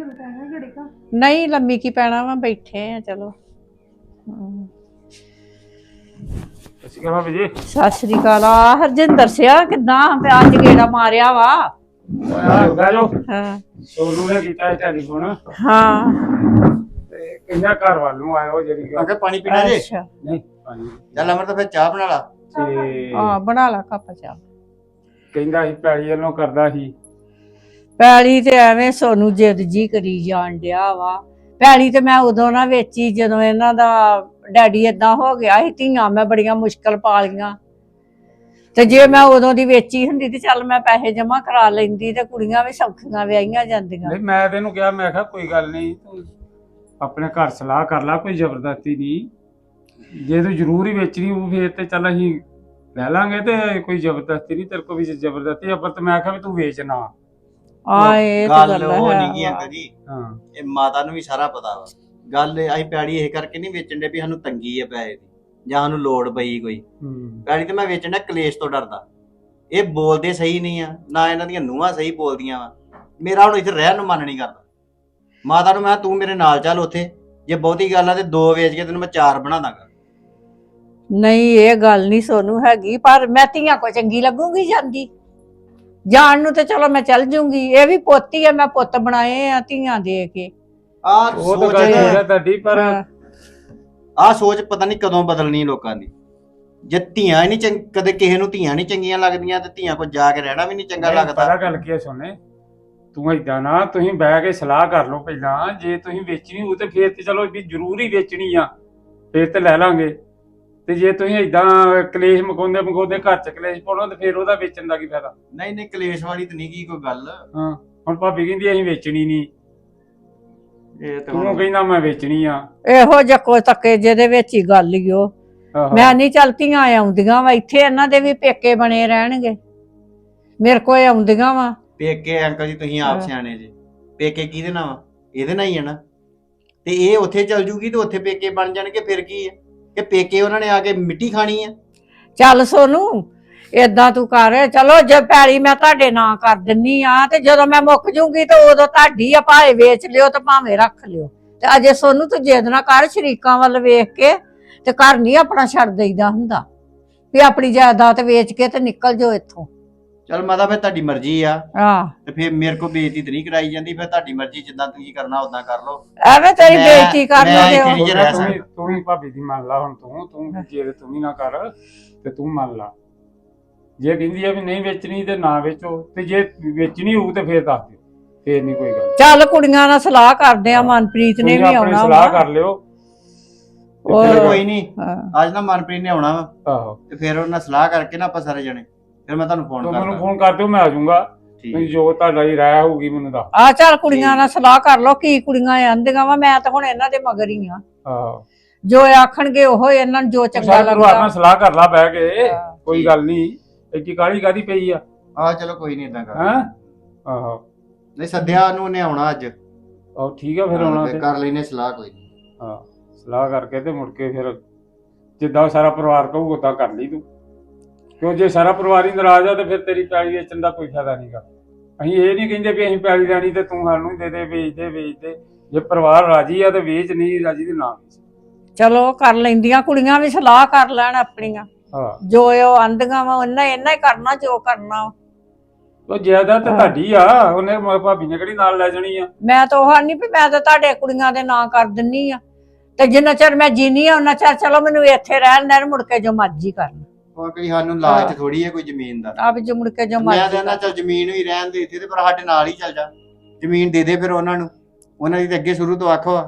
ਮੰਮੀ ਲੱਗ ਪੈਣਾ ਘੜੀ ਕਾ? ਨਹੀਂ ਲੰਮੀ ਕੀ ਪੈਣਾ ਵਾ ਬੈਠੇ ਆ ਚਲੋ। ਹਮ। ਅਸੀਂ ਕਹਾਂ ਵੀ ਜੀ। ਸਤਿ ਸ੍ਰੀ ਅਕਾਲ। ਆ ਹਰਜਿੰਦਰ ਸਿਆ ਕਿਦਾਂ ਪਿਆ ਅੱਜ ਗੇੜਾ ਮਾਰਿਆ ਵਾ? ਬਹਿ ਜਾਓ। ਹਾਂ। ਸੋਨੂ ਨੇ ਕੀਤਾ ਟੈਲੀਫੋਨ। ਹਾਂ। ਤੇ ਕਹਿੰਦਾ ਘਰ ਵੱਲ ਨੂੰ ਆਇਓ ਜਿਹੜੀ ਗੱਲ ਅਗੇ ਪਾਣੀ ਪੀਣਾ ਜੇ? ਅੱਛਾ। ਨਹੀਂ ਪਾਣੀ ਚੱਲ ਅਮਰ ਤਾਂ ਫਿਰ ਚਾਹ ਬਣਾ ਲਾ। ਤੇ ਆ ਬਣਾ ਲਾ ਕੱਪ ਚਾਹ। ਕਹਿੰਦਾ ਸੀ ਪੈਲੀ ਵੱਲੋਂ ਕਰਦਾ ਸੀ। ਪੈਲੀ ਤੇ ਐਵੇਂ ਸੋਨੂੰ ਜਿੱਦ ਜੀ ਕਰੀ ਜਾਣ ਡਿਆ ਵਾ। ਪੈਲੀ ਤੇ ਮੈਂ ਉਦੋਂ ਨਾ ਵੇਚੀ ਜਦੋਂ ਇਹਨਾਂ ਦਾ ਡੈਡੀ ਏਦਾਂ ਹੋ ਗਿਆ ਸੀ, ਧੀਆਂ ਮੈਂ ਬੜੀਆਂ ਮੁਸ਼ਕਲ ਪਾਲੀਆਂ। ਤੇ ਜੇ ਮੈਂ ਉਦੋਂ ਦੀ ਵੇਚੀ ਹੁੰਦੀ ਤੇ ਚੱਲ ਮੈਂ ਪੈਸੇ ਜਮ੍ਹਾਂ ਕਰਾ ਲੈਂਦੀ ਤੇ ਕੁੜੀਆਂ ਵੀ ਸੌਖੀਆਂ ਵਿਆਹੀਆਂ ਜਾਂਦੀਆਂ। ਨਹੀਂ, ਮੈਂ ਤੈਨੂੰ ਕਿਹਾ, ਮੈਂ ਕਿਹਾ ਕੋਈ ਗੱਲ ਨਹੀਂ, ਤੂੰ ਆਪਣੇ ਘਰ ਸਲਾਹ ਕਰ ਲੈ, ਕੋਈ ਜ਼ਬਰਦਸਤੀ ਨਹੀਂ। ਜੇ ਤੂੰ ਜ਼ਰੂਰ ਹੀ ਵੇਚਣੀ ਉਹ ਫੇਰ ਤੇ ਚੱਲ ਅਸੀਂ ਲੈ ਲਾਂਗੇ ਤੇ ਕੋਈ ਜ਼ਬਰਦਸਤੀ ਨਹੀਂ, ਤੇਰੇ ਕੋਲ ਵੀ ਜ਼ਬਰਦਸਤੀ ਆ, ਪਰ ਤੇ ਮੈਂ ਕਿਹਾ ਵੀ ਤੂੰ ਵੇਚਣਾ ਆ ਇਹ ਤਾਂ ਗੱਲ ਉਹ ਹੈ। ਨਹੀਂ ਕੀ। ਅੰਕਲ ਜੀ। ਹਾਂ। ਇਹ ਮਾਤਾ ਨੂੰ ਵੀ ਸਾਰਾ ਪਤਾ ਵਾ। ਗੱਲ ਇਹ- ਅਸੀਂ ਪੈੜੀ ਇਹ ਕਰਕੇ ਨਹੀਂ ਵੇਚਣ ਦੇ ਵੀ ਸਾਨੂੰ ਤੰਗੀ ਆ ਪੈਸੇ ਦੀ ਜਾਂ ਸਾਨੂੰ ਲੋੜ ਪਈ ਕੋਈ। ਹੂੰ। ਪੈੜੀ ਤੇ ਮੈਂ ਵੇਚਣ ਦਾ ਕਲੇਸ਼ ਤੋਂ ਡਰਦਾ। ਇਹ ਬੋਲਦੇ ਸਹੀ ਨਹੀਂ ਆ ਨਾ ਇਹਨਾਂ ਦੀਆਂ ਨੂੰਹਾਂ ਸਹੀ ਬੋਲਦੀਆਂ ਵਾ। ਮੇਰਾ ਹੁਣ ਇੱਥੇ ਰਹਿਣ ਨੂੰ ਮਨ ਨਹੀਂ ਕਰਦਾ। ਮਾਤਾ ਨੂੰ ਮੈਂ ਕਿਹਾ, ਤੂੰ ਮੇਰੇ ਨਾਲ ਚੱਲ ਉੱਥੇ। ਜੇ ਬਹੁਤੀ ਗੱਲ ਆ ਤੇ ਦੋ ਵੇਚ ਕੇ ਤੈਨੂੰ ਮੈਂ ਚਾਰ ਬਣਾ ਦਾਂਗਾ। ਨਹੀਂ ਇਹ ਗੱਲ ਨਹੀਂ ਸੋਨੂੰ ਹੈਗੀ ਪਰ ਮੈਂ ਧੀਆਂ ਕੋ ਚੰਗੀ ਲੱਗੂਗੀ ਜਾਂਦੀ। ਜਾਣ ਨੂੰ ਤੇ ਚਲੋ ਮੈਂ ਚੱਲ ਜੂੰਗੀ। ਇਹ ਵੀ ਪੋਤੀ ਆ ਮੈਂ ਪੁੱਤ ਬਣਾਏ ਆ ਧੀਆਂ ਦੇ ਕੇ। ਆ ਉਹ ਤਾਂ ਸੋਚ ਗੱਲ ਠੀਕ ਹੈ ਤੁਹਾਡੀ ਪਰ ਹਾਂ। ਆ ਸੋਚ ਪਤਾ ਨਹੀਂ ਕਦੋਂ ਬਦਲਣੀ ਲੋਕਾਂ ਦੀ। ਜੇ ਧੀਆਂ ਹੀ ਨਹੀਂ ਚੰਗ ਕਦੇ ਕਿਸੇ ਨੂੰ ਧੀਆਂ ਨਹੀਂ ਚੰਗੀਆਂ ਲੱਗਦੀਆਂ ਤੇ ਧੀਆਂ ਕੋਲ ਜਾ ਕੇ ਰਹਿਣਾ ਵੀ ਨਹੀਂ ਚੰਗਾ ਨਹੀਂ, ਲੱਗਦਾ। ਪਤਾ ਗੱਲ ਕੀ ਹੈ ਸੋਨੇ? ਤੂੰ ਏਦਾਂ ਨਾ ਤੁਸੀਂ ਬਹਿ ਕੇ ਸਲਾਹ ਕਰ ਲਓ ਪਹਿਲਾਂ। ਜੇ ਤੁਸੀਂ ਵੇਚਣੀ ਹੋ ਤੇ ਫੇਰ ਤੇ ਚਲੋ ਵੀ ਜ਼ਰੂਰੀ ਵੇਚਣੀ ਆ। ਫੇਰ ਤੇ ਲੈ ਲਾਂਗੇ। ਤੇ ਜੇ ਤੁਸੀਂ ਏਦਾਂ ਕਲੇਸ਼ ਮਕਾਉਂਦੇ ਮਕਾਉਂਦੇ ਘਰ ਚ ਕਲੇਸ਼ ਪਾਉਣਾ ਤੇ ਫੇਰ ਉਹਦਾ ਵੇਚਣ ਦਾ ਕੀ ਫਾਇਦਾ? ਨਹੀਂ ਨਹੀਂ ਕਲੇਸ਼ ਵਾਲੀ ਤਾਂ ਨਹੀਂ ਕੀ ਕੋਈ ਗੱਲ। ਹਾਂ ਹੁਣ ਭਾਬੀ ਕਹਿੰਦੀ ਅਸੀਂ ਵੇਚਣੀ ਨਹੀਂ। ਇਹ ਤਾਂ ਤੂੰ ਹੁਣ- ਕਹਿੰਦਾ ਮੈਂ ਵੇਚਣੀ ਆ। ਇਹੋ ਜਿਹਾ ਕੋ ਤੱਕੇ ਜਿਹਦੇ ਵਿੱਚ ਹੀ ਗੱਲ ਓ। ਆਹੋ। ਮੈਂ ਨਹੀਂ ਚਲਤੀਆਂ ਆਉਂਦੀਆਂ ਵਾ ਇੱਥੇ ਇਹਨਾਂ ਦੇ ਵੀ ਪੇਕੇ ਬਣੇ ਰਹਿਣਗੇ। ਮੇਰੇ ਕੋਲ ਆਉਂਦੀਆਂ ਵਾ। ਪੇਕੇ ਅੰਕਲ ਜੀ ਤੁਸੀਂ ਆਪ ਹਾਂ। ਸਿਆਣੇ ਜੀ। ਪੇਕੇ ਕਿਹਦੇ ਨਾਲ? ਵਾ ਇਹਦੇ ਨਾਲ ਹੀ ਹੈ ਨਾ। ਤੇ ਇਹ ਉੱਥੇ ਚਲ ਜੂਗੀ ਤੇ ਉੱਥੇ ਪੇਕੇ ਬਣ ਜਾਣਗੇ ਫਿਰ ਕੀ ਹੈ ਕਿ ਪੇਕੇ ਉਹਨਾਂ ਨੇ ਆ ਕੇ ਮਿੱਟੀ ਖਾਣੀ ਹੈ ਚੱਲ ਸੋਨੂੰ, ਏਦਾਂ ਤੂੰ ਕਰ, ਚਲੋ ਜੇ ਪੈਲੀ ਮੈਂ ਤੁਹਾਡੇ ਨਾਂ ਕਰ ਦਿੰਨੀ ਆ, ਤੇ ਜਦੋਂ ਮੈਂ ਮੁੱਕ ਜੂੰਗੀ ਤੇ ਉਦੋਂ ਤੁਹਾਡੀ ਆ, ਭਾਵੇਂ ਵੇਚ ਲਿਓ ਤੇ ਭਾਵੇਂ ਰੱਖ ਲਿਓ। ਤੇ ਅਜੇ ਸੋਨੂੰ ਤੂੰ ਜਿੱਦ ਨਾ ਕਰ ਸ਼ਰੀਕਾਂ ਵੱਲ ਵੇਖ ਕੇ, ਤੇ ਘਰ ਨਹੀਂ ਆਪਣਾ ਛੱਡ ਦੇਈਦਾ ਹੁੰਦਾ। ਵੀ ਆਪਣੀ ਜਾਇਦਾਦ ਵੇਚ ਕੇ ਤੇ ਨਿਕਲ ਜਾਓ ਇੱਥੋਂ। ਚਲ ਮਾਤਾ ਫਿਰ ਤੁਹਾਡੀ ਮਰਜ਼ੀ ਆ। ਆਹ ਤੇ ਫਿਰ ਮੇਰੇ ਕੋ ਬੇਇੱਜ਼ਤੀ ਤਾਂ ਨਹੀਂ ਕਰਾਈ ਜਾਂਦੀ ਫਿਰ ਤੁਹਾਡੀ ਮਰਜ਼ੀ ਜਿੱਦਾਂ ਤੁਸੀਂ ਕਰਨਾ ਉਦਾਂ ਕਰ ਲਓ। ਐਵੇਂ ਤੇਰੀ ਮੈਂ- ਬੇਇੱਜ਼ਤੀ ਕਰ ਮੈਂ ਲਓਗੇ ਇੱਥੇ ਉਹ। ਨਹੀਂ ਜੇ ਤੂੰ ਰਹਿ ਵੀ- ਸਕਦਾ। ਤੂੰ ਵੀ ਭਾਬੀ ਦੀ ਮੰਨ ਲਾ ਹੁਣ ਤੂੰ ਤੂੰ ਜੇ ਤੂੰ ਵੀ ਨਾ ਕਰ ਤੇ ਤੂੰ ਮੰਨ ਲਾ। ਜੇ ਕਹਿੰਦੀ ਆ ਵੀ ਨਹੀਂ ਵੇਚਣੀ ਤੇ ਨਾ ਵੇਚੋ ਤੇ ਜੇ ਵੇਚਣੀ ਹੋਊ ਤੇ ਫੇਰ ਦੱਸ ਦਿਓ ਫੇਰ ਨਹੀਂ ਕੋਈ ਗੱਲ। ਚੱਲ ਕੁੜੀਆਂ ਨਾਲ ਸਲਾਹ ਕਰਦੇ ਆ ਮਨਪ੍ਰੀਤ ਨੇ ਤੁਸੀਂ ਵੀ ਆਪਣੀ ਆਉਣਾ ਸਲਾਹ ਵਾ। ਕਰ ਲਿਓ। ਤੇ ਉਹ- ਚਲੋ ਫਿਰ- ਕੋਈ ਨਹੀਂ ਹਾਂ। ਅੱਜ ਨਾ ਮਨਪ੍ਰੀਤ ਨੇ ਆਉਣਾ ਵਾ। ਆਹੋ। ਤੇ ਫਿਰ ਉਹਨਾਂ ਨਾਲ ਸਲਾਹ ਕਰਕੇ ਨਾ ਆਪਾਂ ਸਾਰੇ ਜਣੇ। ਫਿਰ ਮੈਂ ਤੁਹਾਨੂੰ ਫੋਨ ਤੂੰ ਮੈਨੂੰ ਕਰਦਾ ਫੋਨ ਕਰ ਦਿਓ ਮੈਂ ਆ ਜਾਊਂਗਾ। ਠੀਕ। ਤੁਸੀਂ ਜੋ ਤੁਹਾਡਾ ਹੀ ਰਾਇ ਹੋਊਗੀ ਮੈਨੂੰ ਦੱਸ। ਆ ਚੱਲ ਕੁੜੀਆਂ ਨਾਲ ਸਲਾਹ ਕਰ ਲਓ ਕੀ ਕੁੜੀਆਂ ਆਂਦੀਆਂ ਵਾ ਮੈਂ ਤਾਂ ਹੁਣ ਇਹਨਾਂ ਦੇ ਮਗਰ ਹੀ ਆ। ਆਹੋ। ਜੋ ਆਖਣਗੇ ਉਹ ਇਹਨਾਂ ਨੂੰ ਜੋ ਚੰਗਾ ਸਾਰੇ ਪਰਿਵਾਰ ਲੱਗਦਾ। ਨਾਲ ਸਲਾਹ ਕਰ ਲਾ ਬਹਿ ਕੇ ਹਾਂ। ਕੋਈ ਗੱਲ ਨਹੀਂ ਇੱਡੀ ਕਾਹਲੀ ਕਾਦੀ ਪਈ ਆ? ਆ ਚਲੋ ਕੋਈ ਨਹੀਂ ਇਦਾਂ ਕਰ। ਹੈਂ? ਆਹੋ। ਨਹੀਂ ਸੱਦਿਆ ਨੂੰ ਉਹਨੇ ਆਉਣਾ ਅੱਜ। ਆਹ ਠੀਕ ਆ ਫਿਰ ਆਉਣਾ ਤੇ ਕਰ ਲੈਨੇ ਸਲਾਹ ਕੋਈ ਨੀ। ਹਾਂ ਸਲਾਹ ਕਰਕੇ ਤੇ ਮੁੜ ਕੇ ਫਿਰ ਜਿੱਦਾਂ ਸਾਰਾ ਪਰਿਵਾਰ ਕਹੂ ਉਦਾਂ ਕਰ ਲਈ ਤੂੰ। ਕਿਉਂ ਜੇ ਸਾਰਾ ਪਰਿਵਾਰ ਹੀ ਨਾਰਾਜ਼ ਆ ਤੇ ਫਿਰ ਤੇਰੀ ਪੈਲੀ ਵੇਚਣ ਦਾ ਕੋਈ ਫਾਇਦਾ ਨਹੀਂਗਾ ਅਸੀਂ ਇਹ ਨਹੀਂ ਕਹਿੰਦੇ ਵੀ ਅਸੀਂ ਪੈਲੀ ਲੈਣੀ ਤੇ ਤੂੰ ਸਾਨੂੰ ਦੇ ਦੇ ਵੇਚ ਦੇ ਵੇਚ ਦੇ। ਜੇ ਪਰਿਵਾਰ ਰਾਜੀ ਆ ਤੇ ਵੇਚ ਨਹੀਂ ਰਾਜੀ ਤੇ ਨਾ ਵੇਚ। ਚਲੋ ਕਰ ਲੈਂਦੀਆਂ ਕੁੜੀਆਂ ਵੀ ਸਲਾਹ ਕਰ ਲੈਣ ਆਪਣੀਆਂ। ਹਾਂ। ਜੋ ਉਹ ਆਂਦੀਆਂ ਵਾ ਉਹਨਾਂ ਇਹਨਾਂ ਹੀ ਕਰਨਾ ਜੋ ਕਰਨਾ ਵਾ। ਉਹ ਜਾਇਦਾਦ ਤਾਂ। ਤੁਹਾਡੀ ਆ ਉਹਨੇ ਮ- ਭਾਬੀ ਨੇ ਕਿਹੜੀ ਨਾਲ ਲੈ ਜਾਣੀ ਆ? ਮੈਂ ਤਾਂ ਉਹ ਨਹੀਂ ਵੀ ਮੈਂ ਤਾਂ ਤੁਹਾਡੇ ਕੁੜੀਆਂ ਦੇ ਨਾਂ ਕਰ ਦਿੰਨੀ ਆ। ਤੇ ਜਿੰਨਾ ਚਿਰ ਮੈਂ ਜੀਨੀ ਆ ਉਹਨਾਂ ਚਿਰ ਚਲੋ ਮੈਨੂੰ ਇੱਥੇ ਰਹਿਣ ਦੇਣ ਮੁੜ ਕੇ ਜੋ ਮਰਜ਼ੀ ਕਰਨ। ਉਹ ਕੋਈ ਸਾਨੂੰ ਲਾਲਚ ਥੋੜੀ ਹੈ ਕੋਈ ਜ਼ਮੀਨ ਦਾ। ਆਪ ਜੋ ਮੁੜ ਕੇ ਜੋ ਮੈਂ ਮਰਜ਼ੀ ਕਹਿੰਦਾ ਚੱਲ ਜ਼ਮੀਨ ਵੀ ਰਹਿਣ ਦੇ ਇੱਥੇ ਤੇ ਪਰ ਸਾਡੇ ਨਾਲ ਹੀ ਚੱਲ ਜਾ। ਜ਼ਮੀਨ ਦੇ ਦੇ ਫਿਰ ਉਹਨਾਂ ਨੂੰ। ਉਹਨਾਂ ਦੀ ਤਾਂ ਅੱਗੇ ਸ਼ੁਰੂ ਤੋਂ ਆਖੋ ਆ।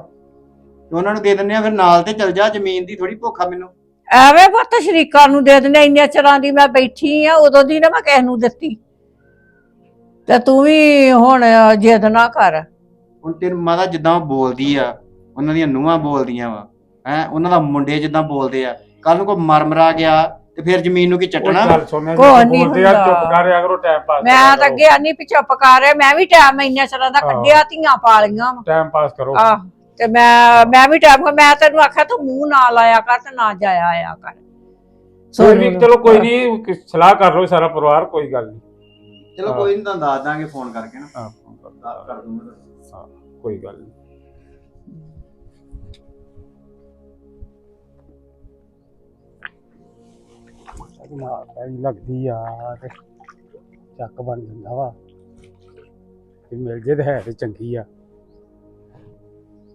ਤੇ ਉਹਨਾਂ ਨੂੰ ਦੇ ਦਿੰਦੇ ਆ ਫਿਰ ਨਾਲ ਤੇ ਚੱਲ ਜਾ ਜ਼ਮੀਨ ਦੀ ਥੋੜੀ ਭੁੱਖ ਆ ਮੈਨੂੰ। ਐਵੇਂ ਪੁੱਤ ਸ਼ਰੀਕਾਂ ਨੂੰ ਦੇ ਦਿੰਦੇ ਇੰਨੇ ਚਿਰਾਂ ਦੀ ਮੈਂ ਬੈਠੀ ਆ ਉਦੋਂ ਦੀ ਨਾ ਮੈਂ ਕਿਸੇ ਨੂੰ ਦਿੱਤੀ। ਤੇ ਤੂੰ ਵੀ ਹੁਣ ਜਿੱਦ ਨਾ ਕਰ। ਹੁਣ ਤੇਰੀ ਮਾਤਾ ਜਿੱਦਾਂ ਉਹ ਬੋਲਦੀ ਆ ਉਹਨਾਂ ਦੀਆਂ ਨੂੰਹਾਂ ਬੋਲਦੀਆਂ ਵਾ ਹੈ ਉਹਨਾਂ ਦਾ ਮੁੰਡੇ ਜਿੱਦਾਂ ਬੋਲਦੇ ਆ। ਕੱਲ ਨੂੰ ਕੋਈ ਮਰ ਮਰਾ ਗਿਆ ਤੇ ਫਿਰ ਜ਼ਮੀਨ ਨੂੰ ਕੀ ਚੱਟਣਾ? ਗੱਲ ਕੋਈ ਨੀ ਬੋਲਦੇ ਆ ਹੁੰਦਾ। ਚੁੱਪ ਕਰ ਰਿਆ ਕਰੋ ਟਾਈਮ ਪਾਸ ਮੈਂ ਤਾਂ ਅੱਗੇ ਆਨੀ ਪਿੱਛੇ ਪਕਾ ਰਿਹਾ ਮੈਂ ਵੀ ਟਾਈਮ ਇੰਨੇ ਚਿਰਾਂ ਦਾ। ਕੱਢਿਆ ਧੀਆਂ ਪਾਲੀਆਂ ਵਾ। ਟਾਈਮ ਪਾਸ ਕਰੋ। ਆਹ ਤੇ ਮੈਂ ਮੈਂ ਵੀ ਟਾਈਮ ਮੈਂ ਤੈਨੂੰ ਆਖਿਆ ਤੂੰ ਮੂੰਹ ਨਾ ਲਾਇਆ ਕਰ ਤੇ ਨਾ ਜਾਇਆ ਆਇਆ ਕਰ। ਕੋਈ ਵੀ ਚਲੋ ਕੋਈ ਨਹੀਂ ਸਲਾਹ ਕਰ ਲਓ ਸਾਰਾ ਪਰਿਵਾਰ ਕੋਈ ਗੱਲ ਨਹੀਂ ਚਲੋ ਕੋਈ ਨਹੀਂ ਤੁਹਾਨੂੰ ਦੱਸ ਦਾਂਗੇ ਫੋਨ ਕਰਕੇ ਨਾ। ਹਾਂ ਕਰ ਦੂੰਗਾ ਹਾਂ ਕੋਈ ਗੱਲ ਨਹੀਂ ਸਾਡੀ ਨਾਲ ਪੈਲੀ ਲੱਗਦੀ ਆ ਤੇ ਚੱਕ ਬਣ ਜਾਂਦਾ ਵਾ। ਤੇ ਮਿਲ ਜੇ ਤੇ ਹੈ ਤੇ ਚੰਗੀ ਆ।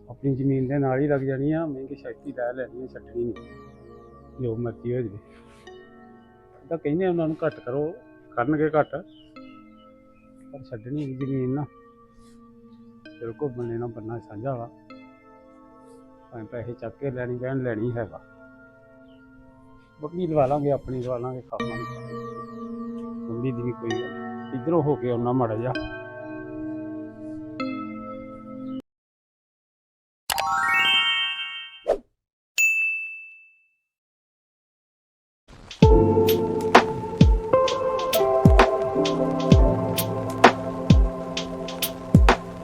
ਆਪਣੀ ਜ਼ਮੀਨ ਦੇ ਨਾਲ ਹੀ ਲੱਗ ਜਾਣੀ ਆ, ਮਹਿੰਗੀ ਸ਼ਕਤੀ ਲੈ ਲੈਣੀ ਆ, ਛੱਡਣੀ ਨਹੀਂ। ਜੋ ਮਰਜ਼ੀ ਹੋ ਜਾਵੇ। ਤਾਂ ਕਹਿੰਦੇ ਉਹਨਾਂ ਨੂੰ ਘੱਟ ਕਰੋ, ਕਰਨਗੇ ਘੱਟ। ਪਰ ਛੱਡਣੀ ਨਹੀਂ ਜ਼ਮੀਨ ਨਾ। ਬਿਲਕੁਲ ਬੰਨੇ ਨਾਲ ਬੰਨਾ ਸਾਂਝਾ ਵਾ। ਭਾਵੇਂ ਪੈਸੇ ਚੱਕ ਕੇ ਲੈਣੀ ਪੈਣ ਲੈਣੀ ਹੈਗਾ। ਬੱਕਰੀ ਲਵਾ ਲਾਂਗੇ, ਆਪਣੀ ਲਵਾ ਲਾਂਗੇ ਖਾਵਾਂਗੇ ਮੰਮੀ ਦੀ ਵੀ ਕੋਈ ਗੱਲ ਨੀ। ਇੱਧਰੋਂ ਹੋ ਕੇ ਆਉਣਾ ਮਾੜਾ ਜਿਹਾ